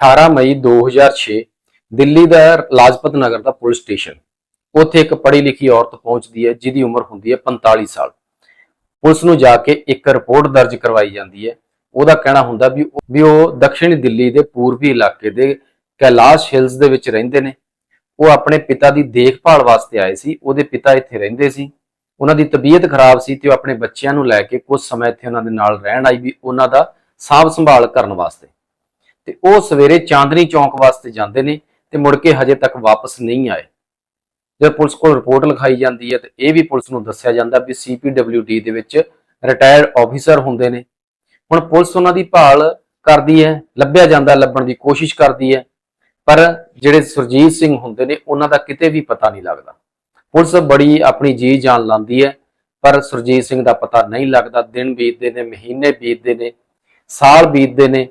18 ਮਈ 2006 ਦਿੱਲੀ ਦਾ ਲਾਜਪਤ ਨਗਰ ਦਾ ਪੁਲਿਸ ਸਟੇਸ਼ਨ। ਉੱਥੇ ਇੱਕ ਪੜ੍ਹੀ ਲਿਖੀ ਔਰਤ ਪਹੁੰਚਦੀ ਹੈ, ਜਿਹਦੀ ਉਮਰ ਹੁੰਦੀ ਹੈ 45 ਸਾਲ। ਪੁਲਿਸ ਨੂੰ ਜਾ ਕੇ ਇੱਕ ਰਿਪੋਰਟ ਦਰਜ ਕਰਵਾਈ ਜਾਂਦੀ ਹੈ। ਉਹਦਾ ਕਹਿਣਾ ਹੁੰਦਾ ਵੀ ਉਹ- ਵੀ ਉਹ ਦੱਖਣੀ ਦਿੱਲੀ ਦੇ ਪੂਰਬੀ ਇਲਾਕੇ ਦੇ ਕੈਲਾਸ਼ ਹਿਲਸ ਦੇ ਵਿੱਚ ਰਹਿੰਦੇ ਨੇ। ਉਹ ਆਪਣੇ ਪਿਤਾ ਦੀ ਦੇਖਭਾਲ ਵਾਸਤੇ ਆਏ ਸੀ। ਉਹਦੇ ਪਿਤਾ ਇੱਥੇ ਰਹਿੰਦੇ ਸੀ। ਉਹਨਾਂ ਦੀ ਤਬੀਅਤ ਖਰਾਬ ਸੀ ਤੇ ਉਹ ਆਪਣੇ ਬੱਚਿਆਂ ਨੂੰ ਲੈ ਕੇ ਕੁਝ ਸਮਾਂ ਇੱਥੇ ਉਹਨਾਂ ਦੇ ਨਾਲ ਰਹਿਣ ਆਈ ਵੀ ਉਹਨਾਂ ਦਾ ਸਾਂਭ ਸੰਭਾਲ ਕਰਨ ਵਾਸਤੇ। ਤੇ ਉਹ ਸਵੇਰੇ ਚਾਂਦਨੀ ਚੌਂਕ ਵਾਸਤੇ ਜਾਂਦੇ ਨੇ ਤੇ ਮੁੜ ਕੇ ਹਜੇ ਤੱਕ ਵਾਪਸ ਨਹੀਂ ਆਏ। ਜਦ ਪੁਲਿਸ ਕੋਲ ਰਿਪੋਰਟ ਲਿਖਾਈ ਜਾਂਦੀ ਹੈ ਤੇ ਇਹ ਵੀ ਪੁਲਿਸ ਨੂੰ ਦੱਸਿਆ ਜਾਂਦਾ ਵੀ ਸੀਪੀਡਬਲਯੂਡੀ ਦੇ ਵਿੱਚ ਰਿਟਾਇਰਡ ਆਫੀਸਰ ਹੁੰਦੇ ਨੇ। ਹੁਣ ਪੁਲਿਸ ਉਹਨਾਂ ਦੀ ਭਾਲ ਕਰਦੀ ਹੈ, ਲੱਭਿਆ ਜਾਂਦਾ, ਲੱਭਣ ਦੀ ਕੋਸ਼ਿਸ਼ ਕਰਦੀ ਹੈ, ਪਰ ਜਿਹੜੇ ਸੁਰਜੀਤ ਸਿੰਘ ਹੁੰਦੇ ਨੇ, ਉਹਨਾਂ ਦਾ ਕਿਤੇ ਵੀ ਪਤਾ ਨਹੀਂ ਲੱਗਦਾ। ਪੁਲਿਸ ਬੜੀ ਆਪਣੀ ਜੀ ਜਾਨ ਲਾਉਂਦੀ ਹੈ, ਪਰ ਸੁਰਜੀਤ ਸਿੰਘ ਦਾ ਪਤਾ ਨਹੀਂ ਲੱਗਦਾ। ਦਿਨ ਬੀਤਦੇ ਨੇ, ਮਹੀਨੇ ਬੀਤਦੇ ਨੇ, ਸਾਲ ਬੀਤਦੇ ਨੇ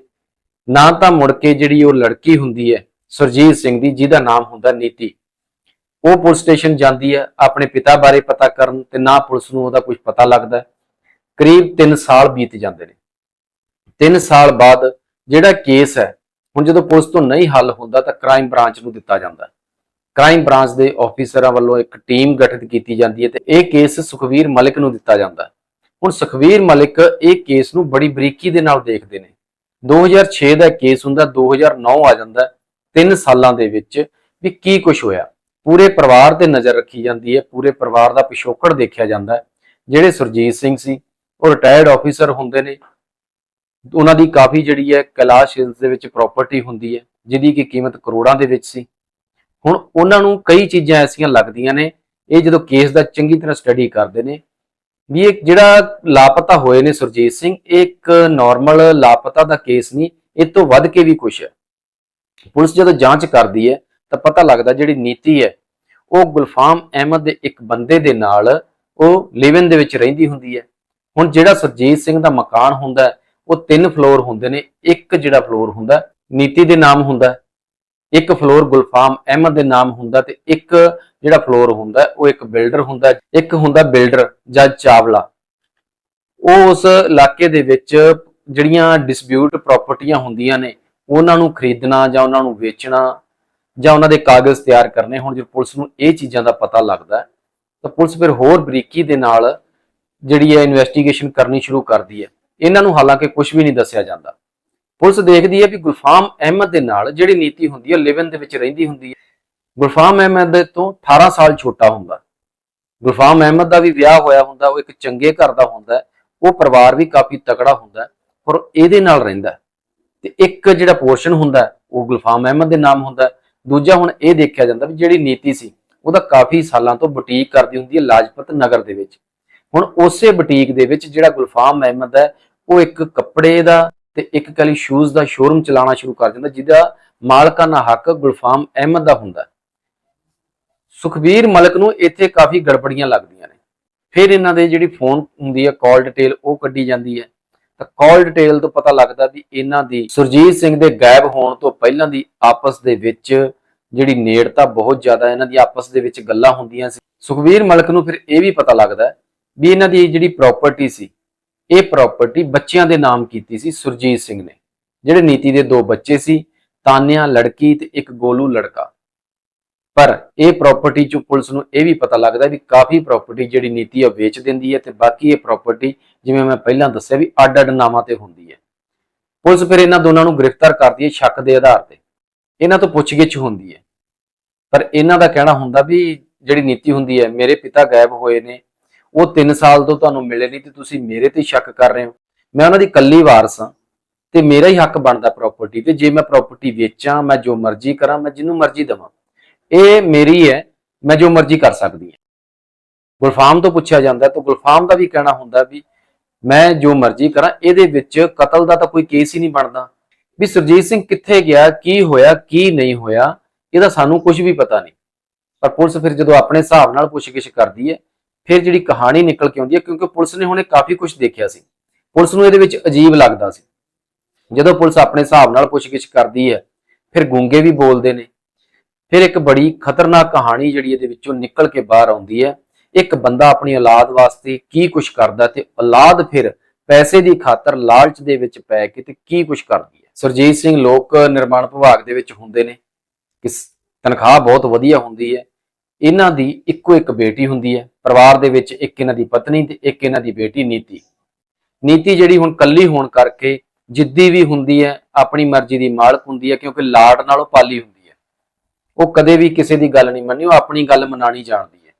ਨਾ ਤਾਂ ਮੁੜ ਕੇ ਜਿਹੜੀ ਉਹ ਲੜਕੀ ਹੁੰਦੀ ਹੈ, ਸੁਰਜੀਤ ਸਿੰਘ ਦੀ, ਜਿਹਦਾ ਨਾਮ ਹੁੰਦਾ ਨੀਤੀ। ਉਹ ਪੁਲਿਸ ਸਟੇਸ਼ਨ ਜਾਂਦੀ ਹੈ, ਆਪਣੇ ਪਿਤਾ ਬਾਰੇ ਪਤਾ ਕਰਨ ਤੇ ਨਾ ਪੁਲਿਸ ਨੂੰ ਉਹਦਾ ਕੁਝ ਪਤਾ ਲੱਗਦਾ ਕਰੀਬ 3 ਸਾਲ ਬੀਤ ਜਾਂਦੇ ਨੇ। 3 ਸਾਲ ਬਾਅਦ ਜਿਹੜਾ ਕੇਸ ਹੈ, ਹੁਣ ਜਦੋਂ ਪੁਲਿਸ ਤੋਂ ਨਹੀਂ ਹੱਲ ਹੁੰਦਾ ਤਾਂ ਕ੍ਰਾਈਮ ਬ੍ਰਾਂਚ ਨੂੰ ਦਿੱਤਾ ਜਾਂਦਾ ਕ੍ਰਾਈਮ ਬ੍ਰਾਂਚ ਦੇ ਆਫੀਸਰਾਂ ਵੱਲੋਂ ਇੱਕ ਟੀਮ ਗਠਿਤ ਕੀਤੀ ਜਾਂਦੀ ਹੈ ਤੇ ਇਹ ਕੇਸ ਸੁਖਵੀਰ ਮਲਿਕ ਨੂੰ ਦਿੱਤਾ ਜਾਂਦਾ ਹੁਣ ਸੁਖਵੀਰ ਮਲਿਕ ਇਹ ਕੇਸ ਨੂੰ ਬੜੀ ਬਰੀਕੀ ਦੇ ਨਾਲ ਦੇਖਦੇ ਨੇ। 2006 ਦਾ ਕੇਸ ਹੁੰਦਾ 2009 ਆ ਜਾਂਦਾ 3 ਸਾਲਾਂ ਦੇ ਵਿੱਚ ਵੀ ਕੀ ਕੁਝ ਹੋਇਆ। ਪੂਰੇ ਪਰਿਵਾਰ ਤੇ ਨਜ਼ਰ ਰੱਖੀ ਜਾਂਦੀ ਹੈ, ਪੂਰੇ ਪਰਿਵਾਰ ਦਾ ਪਿਛੋਕੜ ਦੇਖਿਆ ਜਾਂਦਾ ਜਿਹੜੇ ਸੁਰਜੀਤ ਸਿੰਘ ਸੀ, ਉਹ ਰਿਟਾਇਰਡ ਆਫੀਸਰ ਹੁੰਦੇ ਨੇ। ਉਹਨਾਂ ਦੀ ਕਾਫੀ ਜਿਹੜੀ ਹੈ ਕੈਲਾਸ਼ ਹਿਲਸ ਦੇ ਵਿੱਚ ਪ੍ਰਾਪਰਟੀ ਹੁੰਦੀ ਹੈ, ਜਿਹਦੀ ਕਿ ਕੀਮਤ ਕਰੋੜਾਂ ਦੇ ਵਿੱਚ ਸੀ। ਹੁਣ ਉਹਨਾਂ ਨੂੰ ਕਈ ਚੀਜ਼ਾਂ ਐਸੀਆਂ ਲੱਗਦੀਆਂ ਨੇ, ਇਹ ਜਦੋਂ ਕੇਸ ਦਾ ਚੰਗੀ ਤਰ੍ਹਾਂ ਸਟੱਡੀ ਕਰਦੇ ਨੇ ਵੀ ਇਹ ਜਿਹੜਾ ਲਾਪਤਾ ਹੋਏ ਨੇ ਸੁਰਜੀਤ ਸਿੰਘ, ਇਹ ਇੱਕ ਨਾਰਮਲ ਲਾਪਤਾ ਦਾ ਕੇਸ ਨਹੀਂ, ਇਹ ਤੋਂ ਵੱਧ ਕੇ ਵੀ ਕੁਝ ਹੈ। ਪੁਲਿਸ ਜਦੋਂ ਜਾਂਚ ਕਰਦੀ ਹੈ, ਤਾਂ ਪਤਾ ਲੱਗਦਾ ਜਿਹੜੀ ਨੀਤੀ ਹੈ, ਉਹ ਗੁਲਫਾਮ ਅਹਿਮਦ ਦੇ ਇੱਕ ਬੰਦੇ ਦੇ ਨਾਲ ਉਹ ਲਿਵਨ ਦੇ ਵਿੱਚ ਰਹਿੰਦੀ ਹੁੰਦੀ ਹੈ। ਹੁਣ ਜਿਹੜਾ ਸੁਰਜੀਤ ਸਿੰਘ ਦਾ ਮਕਾਨ ਹੁੰਦਾ ਉਹ ਤਿੰਨ ਫਲੋਰ ਹੁੰਦੇ ਨੇ, ਇੱਕ ਜਿਹੜਾ ਫਲੋਰ ਹੁੰਦਾ, ਨੀਤੀ ਦੇ ਨਾਮ ਹੁੰਦਾ ਇੱਕ ਫਲੋਰ ਗੁਲਫਾਮ ਅਹਿਮਦ ਦੇ ਨਾਮ ਹੁੰਦਾ ਤੇ ਇੱਕ ਜਿਹੜਾ ਫਲੋਰ ਹੁੰਦਾ, ਉਹ ਇੱਕ ਬਿਲਡਰ ਹੁੰਦਾ, ਇੱਕ ਹੁੰਦਾ ਬਿਲਡਰ ਜਾਂ ਚਾਵਲਾ। ਉਹ ਉਸ ਇਲਾਕੇ ਦੇ ਵਿੱਚ ਜਿਹੜੀਆਂ ਡਿਸਪਿਊਟ ਪ੍ਰਾਪਰਟੀਆਂ ਹੁੰਦੀਆਂ ਨੇ, ਉਹਨਾਂ ਨੂੰ ਖਰੀਦਣਾ ਜਾਂ ਉਹਨਾਂ ਨੂੰ ਵੇਚਣਾ ਜਾਂ ਉਹਨਾਂ ਦੇ ਕਾਗਜ਼ ਤਿਆਰ ਕਰਨੇ ਹੁਣ ਜੇ ਪੁਲਿਸ ਨੂੰ ਇਹ ਚੀਜ਼ਾਂ ਦਾ ਪਤਾ ਲੱਗਦਾ, ਤਾਂ ਪੁਲਿਸ ਫਿਰ ਹੋਰ ਬਰੀਕੀ ਦੇ ਨਾਲ ਜਿਹੜੀ ਹੈ ਇਨਵੈਸਟੀਗੇਸ਼ਨ ਕਰਨੀ ਸ਼ੁਰੂ ਕਰਦੀ ਹੈ। ਇਹਨਾਂ ਨੂੰ ਹਾਲਾਂਕਿ ਕੁਝ ਵੀ ਨਹੀਂ ਦੱਸਿਆ ਜਾਂਦਾ। ਪੁਲਿਸ ਦੇਖਦੀ ਹੈ ਵੀ ਗੁਲਫਾਮ ਅਹਿਮਦ ਦੇ ਨਾਲ ਜਿਹੜੀ ਨੀਤੀ ਹੁੰਦੀ ਹੈ ਲਿਵਨ ਦੇ ਵਿੱਚ ਰਹਿੰਦੀ ਹੁੰਦੀ ਹੈ। ਗੁਲਫਾਮ ਅਹਿਮਦ ਦੇ ਤੋਂ 18 ਸਾਲ ਛੋਟਾ ਹੁੰਦਾ। ਗੁਲਫਾਮ ਅਹਿਮਦ ਦਾ ਵੀ ਵਿਆਹ ਹੋਇਆ ਹੁੰਦਾ ਉਹ ਇੱਕ ਚੰਗੇ ਘਰ ਦਾ ਹੁੰਦਾ ਉਹ ਪਰਿਵਾਰ ਵੀ ਕਾਫੀ ਤਕੜਾ ਹੁੰਦਾ ਹੈ, ਪਰ ਇਹਦੇ ਨਾਲ ਰਹਿੰਦਾ ਤੇ ਇੱਕ ਜਿਹੜਾ ਪੋਰਸ਼ਨ ਹੁੰਦਾ ਉਹ ਗੁਲਫਾਮ ਅਹਿਮਦ ਦੇ ਨਾਮ ਹੁੰਦਾ ਦੂਜਾ ਹੁਣ ਇਹ ਦੇਖਿਆ ਜਾਂਦਾ ਵੀ ਜਿਹੜੀ ਨੀਤੀ ਸੀ ਉਹਦਾ ਕਾਫੀ ਸਾਲਾਂ ਤੋਂ ਬੁਟੀਕ ਕਰਦੀ ਹੁੰਦੀ ਹੈ ਲਾਜਪਤ ਨਗਰ ਦੇ ਵਿੱਚ। ਹੁਣ ਉਸੇ ਬੁਟੀਕ ਦੇ ਵਿੱਚ ਜਿਹੜਾ ਗੁਲਫਾਮ ਅਹਿਮਦ ਹੈ ਉਹ ਇੱਕ ਕੱਪੜੇ ਦਾ ਤੇ ਇੱਕ ਕਲੀ ਸ਼ੂਜ਼ ਦਾ ਸ਼ੋਰੂਮ ਚਲਾਉਣਾ ਸ਼ੁਰੂ ਕਰ ਦਿੰਦਾ, ਜਿਹਦਾ ਮਾਲਕਾਨਾ ਹੱਕ ਗੁਲਫਾਮ ਅਹਿਮਦ ਦਾ ਹੁੰਦਾ ਸੁਖਬੀਰ ਮਲਕ ਨੂੰ ਇੱਥੇ ਕਾਫੀ ਗੜਬੜੀਆਂ ਲੱਗਦੀਆਂ ਨੇ। ਫਿਰ ਇਹਨਾਂ ਦੇ ਜਿਹੜੀ ਫੋਨ ਹੁੰਦੀ ਹੈ ਕਾਲ ਡਿਟੇਲ ਉਹ ਕੱਢੀ ਜਾਂਦੀ ਹੈ। ਤਾਂ ਕਾਲ ਡਿਟੇਲ ਤੋਂ ਪਤਾ ਲੱਗਦਾ ਵੀ ਇਹਨਾਂ ਦੀ ਸੁਰਜੀਤ ਸਿੰਘ ਦੇ ਗਾਇਬ ਹੋਣ ਤੋਂ ਪਹਿਲਾਂ ਦੀ ਆਪਸ ਦੇ ਵਿੱਚ ਜਿਹੜੀ ਨੇੜਤਾ ਬਹੁਤ ਜ਼ਿਆਦਾ ਇਹਨਾਂ ਦੀ ਆਪਸ ਦੇ ਵਿੱਚ ਗੱਲਾਂ ਹੁੰਦੀਆਂ ਸੀ। ਸੁਖਬੀਰ ਮਲਕ ਨੂੰ ਫਿਰ ਇਹ ਵੀ ਪਤਾ ਲੱਗਦਾ ਵੀ ਇਹਨਾਂ ਦੀ ਜਿਹੜੀ ਪ੍ਰਾਪਰਟੀ ਸੀ ਇਹ ਪ੍ਰਾਪਰਟੀ ਬੱਚਿਆਂ ਦੇ ਨਾਮ ਕੀਤੀ ਸੀ ਸੁਰਜੀਤ ਸਿੰਘ ਨੇ। ਜਿਹੜੇ ਨੀਤੀ ਦੇ ਦੋ ਬੱਚੇ ਸੀ, ਤਾਨਿਆ ਲੜਕੀ ਤੇ ਇੱਕ ਗੋਲੂ ਲੜਕਾ। ਪਰ ਇਹ ਪ੍ਰਾਪਰਟੀ ਚੋਂ ਪੁਲਿਸ ਨੂੰ ਇਹ ਵੀ ਪਤਾ ਲੱਗਦਾ ਵੀ ਕਾਫੀ ਪ੍ਰਾਪਰਟੀ ਜਿਹੜੀ ਨੀਤੀ ਆ ਵੇਚ ਦਿੰਦੀ ਹੈ ਤੇ ਬਾਕੀ ਇਹ ਪ੍ਰਾਪਰਟੀ ਜਿਵੇਂ ਮੈਂ ਪਹਿਲਾਂ ਦੱਸਿਆ ਵੀ ਅੱਡ-ਅੱਡ ਨਾਮਾਂ ਤੇ ਹੁੰਦੀ ਹੈ। ਪੁਲਿਸ ਫਿਰ ਇਹਨਾਂ ਦੋਨਾਂ ਨੂੰ ਗ੍ਰਿਫਤਾਰ ਕਰਦੀ ਹੈ ਸ਼ੱਕ ਦੇ ਆਧਾਰ ਤੇ। ਇਹਨਾਂ ਤੋਂ ਪੁੱਛਗਿੱਛ ਹੁੰਦੀ ਹੈ। ਪਰ ਇਹਨਾਂ ਦਾ ਕਹਿਣਾ ਹੁੰਦਾ ਵੀ ਜਿਹੜੀ ਨੀਤੀ ਹੁੰਦੀ ਹੈ, ਮੇਰੇ ਪਿਤਾ ਗਾਇਬ ਹੋਏ ਨੇ ਉਹ 3 ਸਾਲ ਤੋਂ ਤੁਹਾਨੂੰ ਮਿਲੇ ਨਹੀਂ ਤੇ ਤੁਸੀਂ ਮੇਰੇ ਤੇ ਸ਼ੱਕ ਕਰ ਰਹੇ ਹੋ। ਮੈਂ ਉਹਨਾਂ ਦੀ ਕੱਲੀ ਵਾਰਸ ਹਾਂ ਤੇ ਮੇਰਾ ਹੀ ਹੱਕ ਬਣਦਾ ਪ੍ਰਾਪਰਟੀ ਤੇ। ਜੇ ਮੈਂ ਪ੍ਰਾਪਰਟੀ ਵੇਚਾਂ, ਮੈਂ ਜੋ ਮਰਜ਼ੀ ਕਰਾਂ, ਮੈਂ ਜਿਹਨੂੰ ਮਰਜ਼ੀ ਦਵਾਂ। ਇਹ ਮੇਰੀ ਹੈ, ਮੈਂ ਜੋ ਮਰਜ਼ੀ ਕਰ ਸਕਦੀ ਹਾਂ। ਗੁਲਫਾਮ ਤੋਂ ਪੁੱਛਿਆ ਜਾਂਦਾ ਤਾਂ ਗੁਲਫਾਮ ਦਾ ਵੀ ਕਹਿਣਾ ਹੁੰਦਾ ਵੀ ਮੈਂ ਜੋ ਮਰਜ਼ੀ ਕਰਾਂ, ਇਹਦੇ ਵਿੱਚ ਕਤਲ ਦਾ ਤਾਂ ਕੋਈ ਕੇਸ ਹੀ ਨਹੀਂ ਬਣਦਾ। ਵੀ ਸੁਰਜੀਤ ਸਿੰਘ ਕਿੱਥੇ ਗਿਆ, ਕੀ ਹੋਇਆ, ਕੀ ਨਹੀਂ ਹੋਇਆ, ਇਹਦਾ ਸਾਨੂੰ ਕੁਝ ਵੀ ਪਤਾ ਨਹੀਂ। ਪਰ ਪੁਲਿਸ ਫਿਰ ਜਦੋਂ ਆਪਣੇ ਹਿਸਾਬ ਨਾਲ ਪੁੱਛਗਿੱਛ ਕਰਦੀ ਹੈ ਫਿਰ ਜਿਹੜੀ ਕਹਾਣੀ ਨਿਕਲ ਕੇ ਆਉਂਦੀ ਹੈ, ਕਿਉਂਕਿ ਪੁਲਿਸ ਨੇ ਹੁਣੇ ਕਾਫੀ ਕੁਝ ਦੇਖਿਆ ਸੀ। ਪੁਲਿਸ ਨੂੰ ਇਹਦੇ ਵਿੱਚ ਅਜੀਬ ਲੱਗਦਾ ਸੀ। ਜਦੋਂ ਪੁਲਿਸ ਆਪਣੇ ਹਿਸਾਬ ਨਾਲ ਪੁੱਛਗਿੱਛ ਕਰਦੀ ਹੈ, ਫਿਰ ਗੂੰਗੇ ਵੀ ਬੋਲਦੇ ਨੇ। ਫਿਰ ਇੱਕ ਬੜੀ ਖਤਰਨਾਕ ਕਹਾਣੀ ਜਿਹੜੀ ਇਹਦੇ ਵਿੱਚੋਂ ਨਿਕਲ ਕੇ ਬਾਹਰ ਆਉਂਦੀ ਹੈ, ਇੱਕ ਬੰਦਾ ਆਪਣੀ ਔਲਾਦ ਵਾਸਤੇ ਕੀ ਕੁਝ ਕਰਦਾ ਤੇ ਔਲਾਦ ਫਿਰ ਪੈਸੇ ਦੀ ਖਾਤਰ ਲਾਲਚ ਦੇ ਵਿੱਚ ਪੈ ਕੇ ਤੇ ਕੀ ਕੁਝ ਕਰਦੀ ਹੈ। ਸੁਰਜੀਤ ਸਿੰਘ ਲੋਕ ਨਿਰਮਾਣ ਵਿਭਾਗ ਦੇ ਵਿੱਚ ਹੁੰਦੇ ਨੇ। ਕਿ ਤਨਖਾਹ ਬਹੁਤ ਵਧੀਆ ਹੁੰਦੀ ਹੈ। ਇਹਨਾਂ ਦੀ ਇੱਕੋ ਇੱਕ ਬੇਟੀ ਹੁੰਦੀ ਹੈ, ਪਰਿਵਾਰ ਦੇ ਵਿੱਚ ਇੱਕ ਇਹਨਾਂ ਦੀ ਪਤਨੀ ਤੇ ਇੱਕ ਇਹਨਾਂ ਦੀ ਬੇਟੀ ਨੀਤੀ। ਨੀਤੀ ਜਿਹੜੀ ਹੁਣ ਕੱਲੀ ਹੋਣ ਕਰਕੇ ਜਿੱਦੀ ਵੀ ਹੁੰਦੀ ਹੈ, ਆਪਣੀ ਮਰਜ਼ੀ ਦੀ ਮਾਲਕ ਹੁੰਦੀ ਹੈ, ਕਿਉਂਕਿ ਲਾਡ ਨਾਲੋਂ ਪਾਲੀ ਹੁੰਦੀ ਹੈ। ਉਹ ਕਦੇ ਵੀ ਕਿਸੇ ਦੀ ਗੱਲ ਨਹੀਂ ਮੰਨੀ ਉਹ ਆਪਣੀ ਗੱਲ ਮਨਾਣੀ ਜਾਣਦੀ ਹੈ।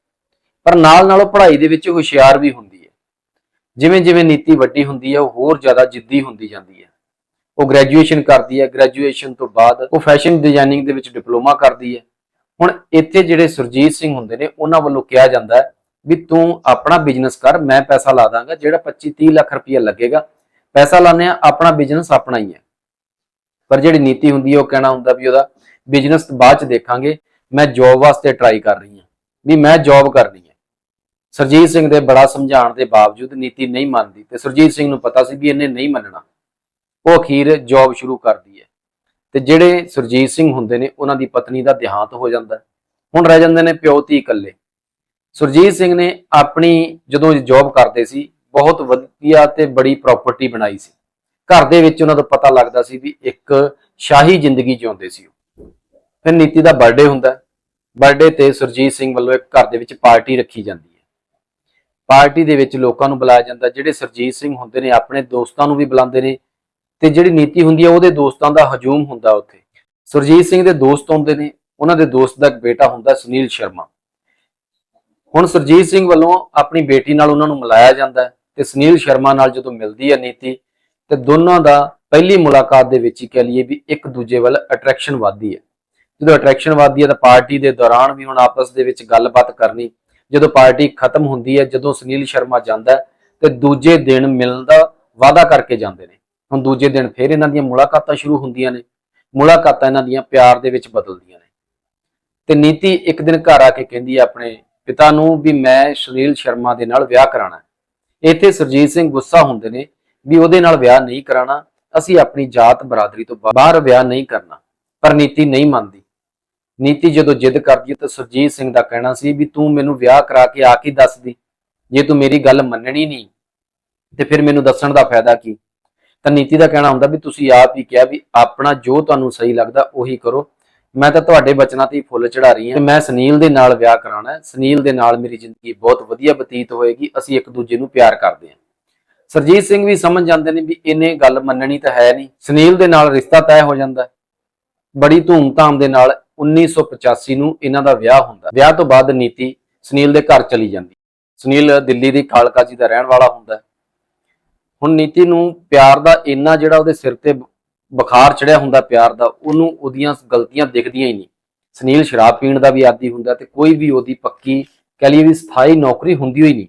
ਪਰ ਨਾਲ ਨਾਲ ਉਹ ਪੜ੍ਹਾਈ ਦੇ ਵਿੱਚ ਹੁਸ਼ਿਆਰ ਵੀ ਹੁੰਦੀ ਹੈ। ਜਿਵੇਂ ਜਿਵੇਂ ਨੀਤੀ ਵੱਡੀ ਹੁੰਦੀ ਹੈ, ਉਹ ਹੋਰ ਜ਼ਿਆਦਾ ਜਿੱਦੀ ਹੁੰਦੀ ਜਾਂਦੀ ਹੈ। ਉਹ ਗ੍ਰੈਜੂਏਸ਼ਨ ਕਰਦੀ ਹੈ, ਗ੍ਰੈਜੂਏਸ਼ਨ ਤੋਂ ਬਾਅਦ ਉਹ ਫੈਸ਼ਨ ਡਿਜ਼ਾਈਨਿੰਗ ਦੇ ਵਿੱਚ ਡਿਪਲੋਮਾ ਕਰਦੀ ਹੈ। ਹੁਣ ਇੱਥੇ ਜਿਹੜੇ ਸੁਰਜੀਤ ਸਿੰਘ ਹੁੰਦੇ ਨੇ, ਉਹਨਾਂ ਵੱਲੋਂ ਕਿਹਾ ਜਾਂਦਾ ਹੈ ਵੀ ਤੂੰ ਆਪਣਾ ਬਿਜ਼ਨਸ ਕਰ, ਮੈਂ ਪੈਸਾ ਲਾ ਦਾਂਗਾ, ਜਿਹੜਾ 25 30 ਲੱਖ ਰੁਪਇਆ ਲੱਗੇਗਾ, ਪੈਸਾ ਲਾਣੇ ਆ ਆਪਣਾ ਬਿਜ਼ਨਸ ਆਪਣਾ ਹੀ ਹੈ। ਪਰ ਜਿਹੜੀ ਨੀਤੀ ਹੁੰਦੀ ਹੈ, ਉਹ ਕਹਿਣਾ ਹੁੰਦਾ ਵੀ ਉਹਦਾ ਬਿਜ਼ਨਸ ਬਾਅਦ ਚ ਦੇਖਾਂਗੇ, ਮੈਂ ਜੌਬ ਵਾਸਤੇ ਟਰਾਈ ਕਰ ਰਹੀ ਹਾਂ, ਵੀ ਮੈਂ ਜੌਬ ਕਰਨੀ ਹੈ। ਸਰਜੀਤ ਸਿੰਘ ਦੇ ਬੜਾ ਸਮਝਾਉਣ ਦੇ ਬਾਵਜੂਦ ਨੀਤੀ ਨਹੀਂ ਮੰਨਦੀ, ਤੇ ਸਰਜੀਤ ਸਿੰਘ ਨੂੰ ਪਤਾ ਸੀ ਵੀ ਇਹਨੇ ਨਹੀਂ ਮੰਨਣਾ। ਉਹ ਅਖੀਰ ਜੌਬ ਸ਼ੁਰੂ ਕਰਦੀ ਤੇ ਜਿਹੜੇ ਸੁਰਜੀਤ ਸਿੰਘ ਹੁੰਦੇ ਨੇ, ਉਹਨਾਂ ਦੀ ਪਤਨੀ ਦਾ ਦੇਹਾਂਤ ਹੋ ਜਾਂਦਾ। ਹੁਣ ਰਹਿ ਜਾਂਦੇ ਨੇ ਪਿਓ ਧੀ ਇਕੱਲੇ। ਸੁਰਜੀਤ ਸਿੰਘ ਨੇ ਆਪਣੀ ਜਦੋਂ ਜੌਬ ਕਰਦੇ ਸੀ, ਬਹੁਤ ਵਧੀਆ ਤੇ ਬੜੀ ਪ੍ਰਾਪਰਟੀ ਬਣਾਈ ਸੀ। ਘਰ ਦੇ ਵਿੱਚ ਉਹਨਾਂ ਦਾ ਪਤਾ ਲੱਗਦਾ ਸੀ ਵੀ ਇੱਕ ਸ਼ਾਹੀ ਜ਼ਿੰਦਗੀ ਜਿਉਂਦੇ ਸੀ ਉਹ। ਫਿਰ ਨੀਤੀ ਦਾ ਬਰਥਡੇ ਹੁੰਦਾ ਬਰਥਡੇ ਤੇ ਸੁਰਜੀਤ ਸਿੰਘ ਵੱਲੋਂ ਇੱਕ ਘਰ ਦੇ ਵਿੱਚ ਪਾਰਟੀ ਰੱਖੀ ਜਾਂਦੀ ਹੈ। ਪਾਰਟੀ ਦੇ ਵਿੱਚ ਲੋਕਾਂ ਨੂੰ ਬੁਲਾਇਆ ਜਾਂਦਾ, ਜਿਹੜੇ ਸੁਰਜੀਤ ਸਿੰਘ ਹੁੰਦੇ ਨੇ, ਆਪਣੇ ਦੋਸਤਾਂ ਨੂੰ ਵੀ ਬੁਲਾਉਂਦੇ ਨੇ ਤੇ ਜਿਹੜੀ ਨੀਤੀ ਹੁੰਦੀ ਹੈ ਉਹਦੇ ਦੋਸਤਾਂ ਦਾ ਹਜੂਮ ਹੁੰਦਾ ਉੱਥੇ। ਸੁਰਜੀਤ ਸਿੰਘ ਦੇ ਦੋਸਤ ਹੁੰਦੇ ਨੇ ਉਹਨਾਂ ਦੇ ਦੋਸਤ ਦਾ ਇੱਕ ਬੇਟਾ ਹੁੰਦਾ ਸੁਨੀਲ ਸ਼ਰਮਾ। ਹੁਣ ਸੁਰਜੀਤ ਸਿੰਘ ਵੱਲੋਂ ਆਪਣੀ ਬੇਟੀ ਨਾਲ ਉਹਨਾਂ ਨੂੰ ਮਿਲਾਇਆ ਜਾਂਦਾ ਹੈ ਤੇ ਸੁਨੀਲ ਸ਼ਰਮਾ ਨਾਲ ਜਦੋਂ ਮਿਲਦੀ ਹੈ ਨੀਤੀ ਤੇ ਦੋਨਾਂ ਦਾ ਪਹਿਲੀ ਮੁਲਾਕਾਤ ਦੇ ਵਿੱਚ ਹੀ ਕਹਿ ਲਈਏ ਵੀ ਇੱਕ ਦੂਜੇ ਵੱਲ ਅਟਰੈਕਸ਼ਨ ਵੱਧਦੀ ਹੈ। ਜਦੋਂ ਅਟਰੈਕਸ਼ਨ ਵੱਧਦੀ ਹੈ ਤਾਂ ਪਾਰਟੀ ਦੇ ਦੌਰਾਨ ਵੀ ਹੁਣ ਆਪਸ ਦੇ ਵਿੱਚ ਗੱਲਬਾਤ ਕਰਨੀ ਜਦੋਂ ਪਾਰਟੀ ਖਤਮ ਹੁੰਦੀ ਹੈ ਜਦੋਂ ਸੁਨੀਲ ਸ਼ਰਮਾ ਜਾਂਦਾ ਹੈ, ਤੇ ਦੂਜੇ ਦਿਨ ਮਿਲਣ ਦਾ ਵਾਅਦਾ ਕਰਕੇ ਜਾਂਦੇ ਨੇ। ਹੁਣ ਦੂਜੇ ਦਿਨ ਫਿਰ ਇਹਨਾਂ ਦੀਆਂ ਮੁਲਾਕਾਤਾਂ ਸ਼ੁਰੂ ਹੁੰਦੀਆਂ ਨੇ। ਮੁਲਾਕਾਤਾਂ ਇਹਨਾਂ ਦੀਆਂ ਪਿਆਰ ਦੇ ਵਿੱਚ ਬਦਲਦੀਆਂ ਨੇ। ਤੇ ਨੀਤੀ ਇੱਕ ਦਿਨ ਘਰ ਆ ਕੇ ਕਹਿੰਦੀ ਹੈ ਆਪਣੇ ਪਿਤਾ ਨੂੰ ਵੀ ਮੈਂ ਸੁਨੀਲ ਸ਼ਰਮਾ ਦੇ ਨਾਲ ਵਿਆਹ ਕਰਾਣਾ ਇੱਥੇ ਸਰਜੀਤ ਸਿੰਘ ਗੁੱਸਾ ਹੁੰਦੇ ਨੇ ਵੀ ਉਹਦੇ ਨਾਲ ਵਿਆਹ ਨਹੀਂ ਕਰਾਣਾ ਅਸੀਂ ਆਪਣੀ ਜਾਤ ਬਰਾਦਰੀ ਤੋਂ ਬਾਹਰ ਵਿਆਹ ਨਹੀਂ ਕਰਨਾ, ਪਰ ਨੀਤੀ ਨਹੀਂ ਮੰਨਦੀ। ਨੀਤੀ ਜਦੋਂ ਜਿੱਦ ਕਰਦੀ ਹੈ ਤਾਂ ਸੁਰਜੀਤ ਸਿੰਘ ਦਾ ਕਹਿਣਾ ਸੀ ਵੀ ਤੂੰ ਮੈਨੂੰ ਵਿਆਹ ਕਰਾ ਕੇ ਆ ਕੇ ਦੱਸਦੀ ਜੇ ਤੂੰ ਮੇਰੀ ਗੱਲ ਮੰਨਣੀ ਨਹੀਂ, ਤੇ ਫਿਰ ਮੈਨੂੰ ਦੱਸਣ ਦਾ ਫਾਇਦਾ ਕੀ? ਤਾਂ ਨੀਤੀ ਦਾ ਕਹਿਣਾ ਹੁੰਦਾ ਵੀ ਤੁਸੀਂ ਆਪ ਹੀ ਕਿਹਾ ਵੀ ਆਪਣਾ ਜੋ ਤੁਹਾਨੂੰ ਸਹੀ ਲੱਗਦਾ ਉਹੀ ਕਰੋ। ਮੈਂ ਤਾਂ ਤੁਹਾਡੇ ਬਚਨਾਂ ਤੇ ਹੀ ਫੁੱਲ ਚੜਾ ਰਹੀ ਹਾਂ। ਤੇ ਮੈਂ ਸੁਨੀਲ ਦੇ ਨਾਲ ਵਿਆਹ ਕਰਾਉਣਾ ਹੈ। ਸੁਨੀਲ ਦੇ ਨਾਲ ਮੇਰੀ ਜ਼ਿੰਦਗੀ ਬਹੁਤ ਵਧੀਆ ਬਤੀਤ ਹੋਏਗੀ। ਅਸੀਂ ਇੱਕ ਦੂਜੇ ਨੂੰ ਪਿਆਰ ਕਰਦੇ ਹਾਂ। ਸਰਜੀਤ ਸਿੰਘ ਵੀ ਸਮਝ ਜਾਂਦੇ ਨੇ ਵੀ ਇਹਨੇ ਗੱਲ ਮੰਨਣੀ ਤਾਂ ਹੈ ਨਹੀਂ। ਸੁਨੀਲ ਦੇ ਨਾਲ ਰਿਸ਼ਤਾ ਤੈਅ ਹੋ ਜਾਂਦਾ ਬੜੀ ਧੂਮ-ਧਾਮ ਦੇ ਨਾਲ 1985 ਨੂੰ ਇਹਨਾਂ ਦਾ ਵਿਆਹ ਹੁੰਦਾ ਵਿਆਹ ਤੋਂ ਬਾਅਦ ਨੀਤੀ ਸੁਨੀਲ ਦੇ ਘਰ ਚਲੀ ਜਾਂਦੀ ਸੁਨੀਲ ਦਿੱਲੀ ਦੀ ਕਾਲਕਾ ਜੀ ਦਾ ਰਹਿਣ ਵਾਲਾ ਹੁੰਦਾ ਹੁਣ ਨੀਤੀ ਨੂੰ ਪਿਆਰ ਦਾ ਇੰਨਾ ਜਿਹੜਾ ਉਹਦੇ ਸਿਰ ਤੇ ਬੁਖਾਰ ਚੜਿਆ ਹੁੰਦਾ ਪਿਆਰ ਦਾ, ਉਹਨੂੰ ਉਹਦੀਆਂ ਗਲਤੀਆਂ ਦਿਖਦੀਆਂ ਹੀ ਨਹੀਂ। ਸੁਨੀਲ ਸ਼ਰਾਬ ਪੀਣ ਦਾ ਵੀ ਆਦੀ ਹੁੰਦਾ ਤੇ ਕੋਈ ਵੀ ਉਹਦੀ ਪੱਕੀ ਕਹਿ ਲਈਏ ਵੀ ਸਥਾਈ ਨੌਕਰੀ ਹੁੰਦੀ ਹੋਈ ਨਹੀਂ।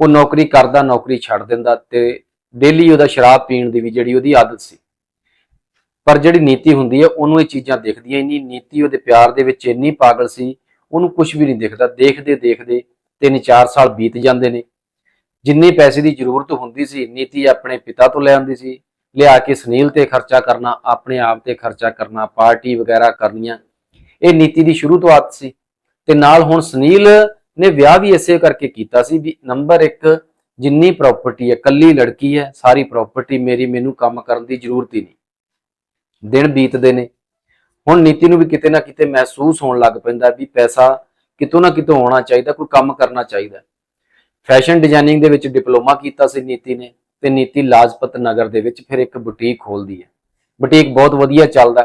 ਉਹ ਨੌਕਰੀ ਕਰਦਾ, ਨੌਕਰੀ ਛੱਡ ਦਿੰਦਾ ਤੇ ਡੇਲੀ ਉਹਦਾ ਸ਼ਰਾਬ ਪੀਣ ਦੀ ਵੀ ਜਿਹੜੀ ਉਹਦੀ ਆਦਤ ਸੀ। ਪਰ ਜਿਹੜੀ ਨੀਤੀ ਹੁੰਦੀ ਹੈ, ਉਹਨੂੰ ਇਹ ਚੀਜ਼ਾਂ ਦਿਖਦੀਆਂ ਹੀ ਨਹੀਂ। ਨੀਤੀ ਉਹਦੇ ਪਿਆਰ ਦੇ ਵਿੱਚ ਇੰਨੀ ਪਾਗਲ ਸੀ, ਉਹਨੂੰ ਕੁਝ ਵੀ ਨਹੀਂ ਦਿਖਦਾ। ਦੇਖਦੇ ਦੇਖਦੇ ਤਿੰਨ ਚਾਰ ਸਾਲ ਬੀਤ ਜਾਂਦੇ ਨੇ। ਜਿੰਨੇ ਪੈਸੇ ਦੀ ਜ਼ਰੂਰਤ ਹੁੰਦੀ ਸੀ, ਨੀਤੀ ਆਪਣੇ ਪਿਤਾ ਤੋਂ ਲੈ ਆਉਂਦੀ ਸੀ, ਲਿਆ ਕੇ ਸੁਨੀਲ ਤੇ ਖਰਚਾ ਕਰਨਾ, ਆਪਣੇ ਆਪ ਤੇ ਖਰਚਾ ਕਰਨਾ, ਪਾਰਟੀ ਵਗੈਰਾ ਕਰਨੀਆਂ, ਇਹ ਨੀਤੀ ਦੀ ਸ਼ੁਰੂ ਤੋਂ ਆਦਤ ਸੀ। ਤੇ ਨਾਲ ਹੁਣ ਸੁਨੀਲ ਨੇ ਵਿਆਹ ਵੀ ਇਸੇ ਕਰਕੇ ਕੀਤਾ ਸੀ ਵੀ ਨੰਬਰ 1 ਜਿੰਨੀ ਪ੍ਰਾਪਰਟੀ ਹੈ, ਕੱਲੀ ਲੜਕੀ ਹੈ, ਸਾਰੀ ਪ੍ਰਾਪਰਟੀ ਮੇਰੀ, ਮੈਨੂੰ ਕੰਮ ਕਰਨ ਦੀ ਜ਼ਰੂਰਤ ਹੀ ਨਹੀਂ। ਦਿਨ ਬੀਤਦੇ ਨੇ। ਹੁਣ ਨੀਤੀ ਨੂੰ ਵੀ ਕਿਤੇ ਨਾ ਕਿਤੇ ਮਹਿਸੂਸ ਹੋਣ ਲੱਗ ਪੈਂਦਾ ਵੀ ਪੈਸਾ ਕਿਤੋਂ ਨਾ ਕਿਤੋਂ ਆਉਣਾ ਚਾਹੀਦਾ, ਕੋਈ ਕੰਮ ਕਰਨਾ ਚਾਹੀਦਾ। ਫੈਸ਼ਨ ਡਿਜ਼ਾਈਨਿੰਗ ਦੇ ਵਿੱਚ ਡਿਪਲੋਮਾ ਕੀਤਾ ਸੀ ਨੀਤੀ ਨੇ ਤੇ ਨੀਤੀ ਲਾਜਪਤ ਨਗਰ ਦੇ ਵਿੱਚ ਫਿਰ ਇੱਕ ਬੁਟੀਕ ਖੋਲਦੀ ਹੈ। ਬੁਟੀਕ ਬਹੁਤ ਵਧੀਆ ਚੱਲਦਾ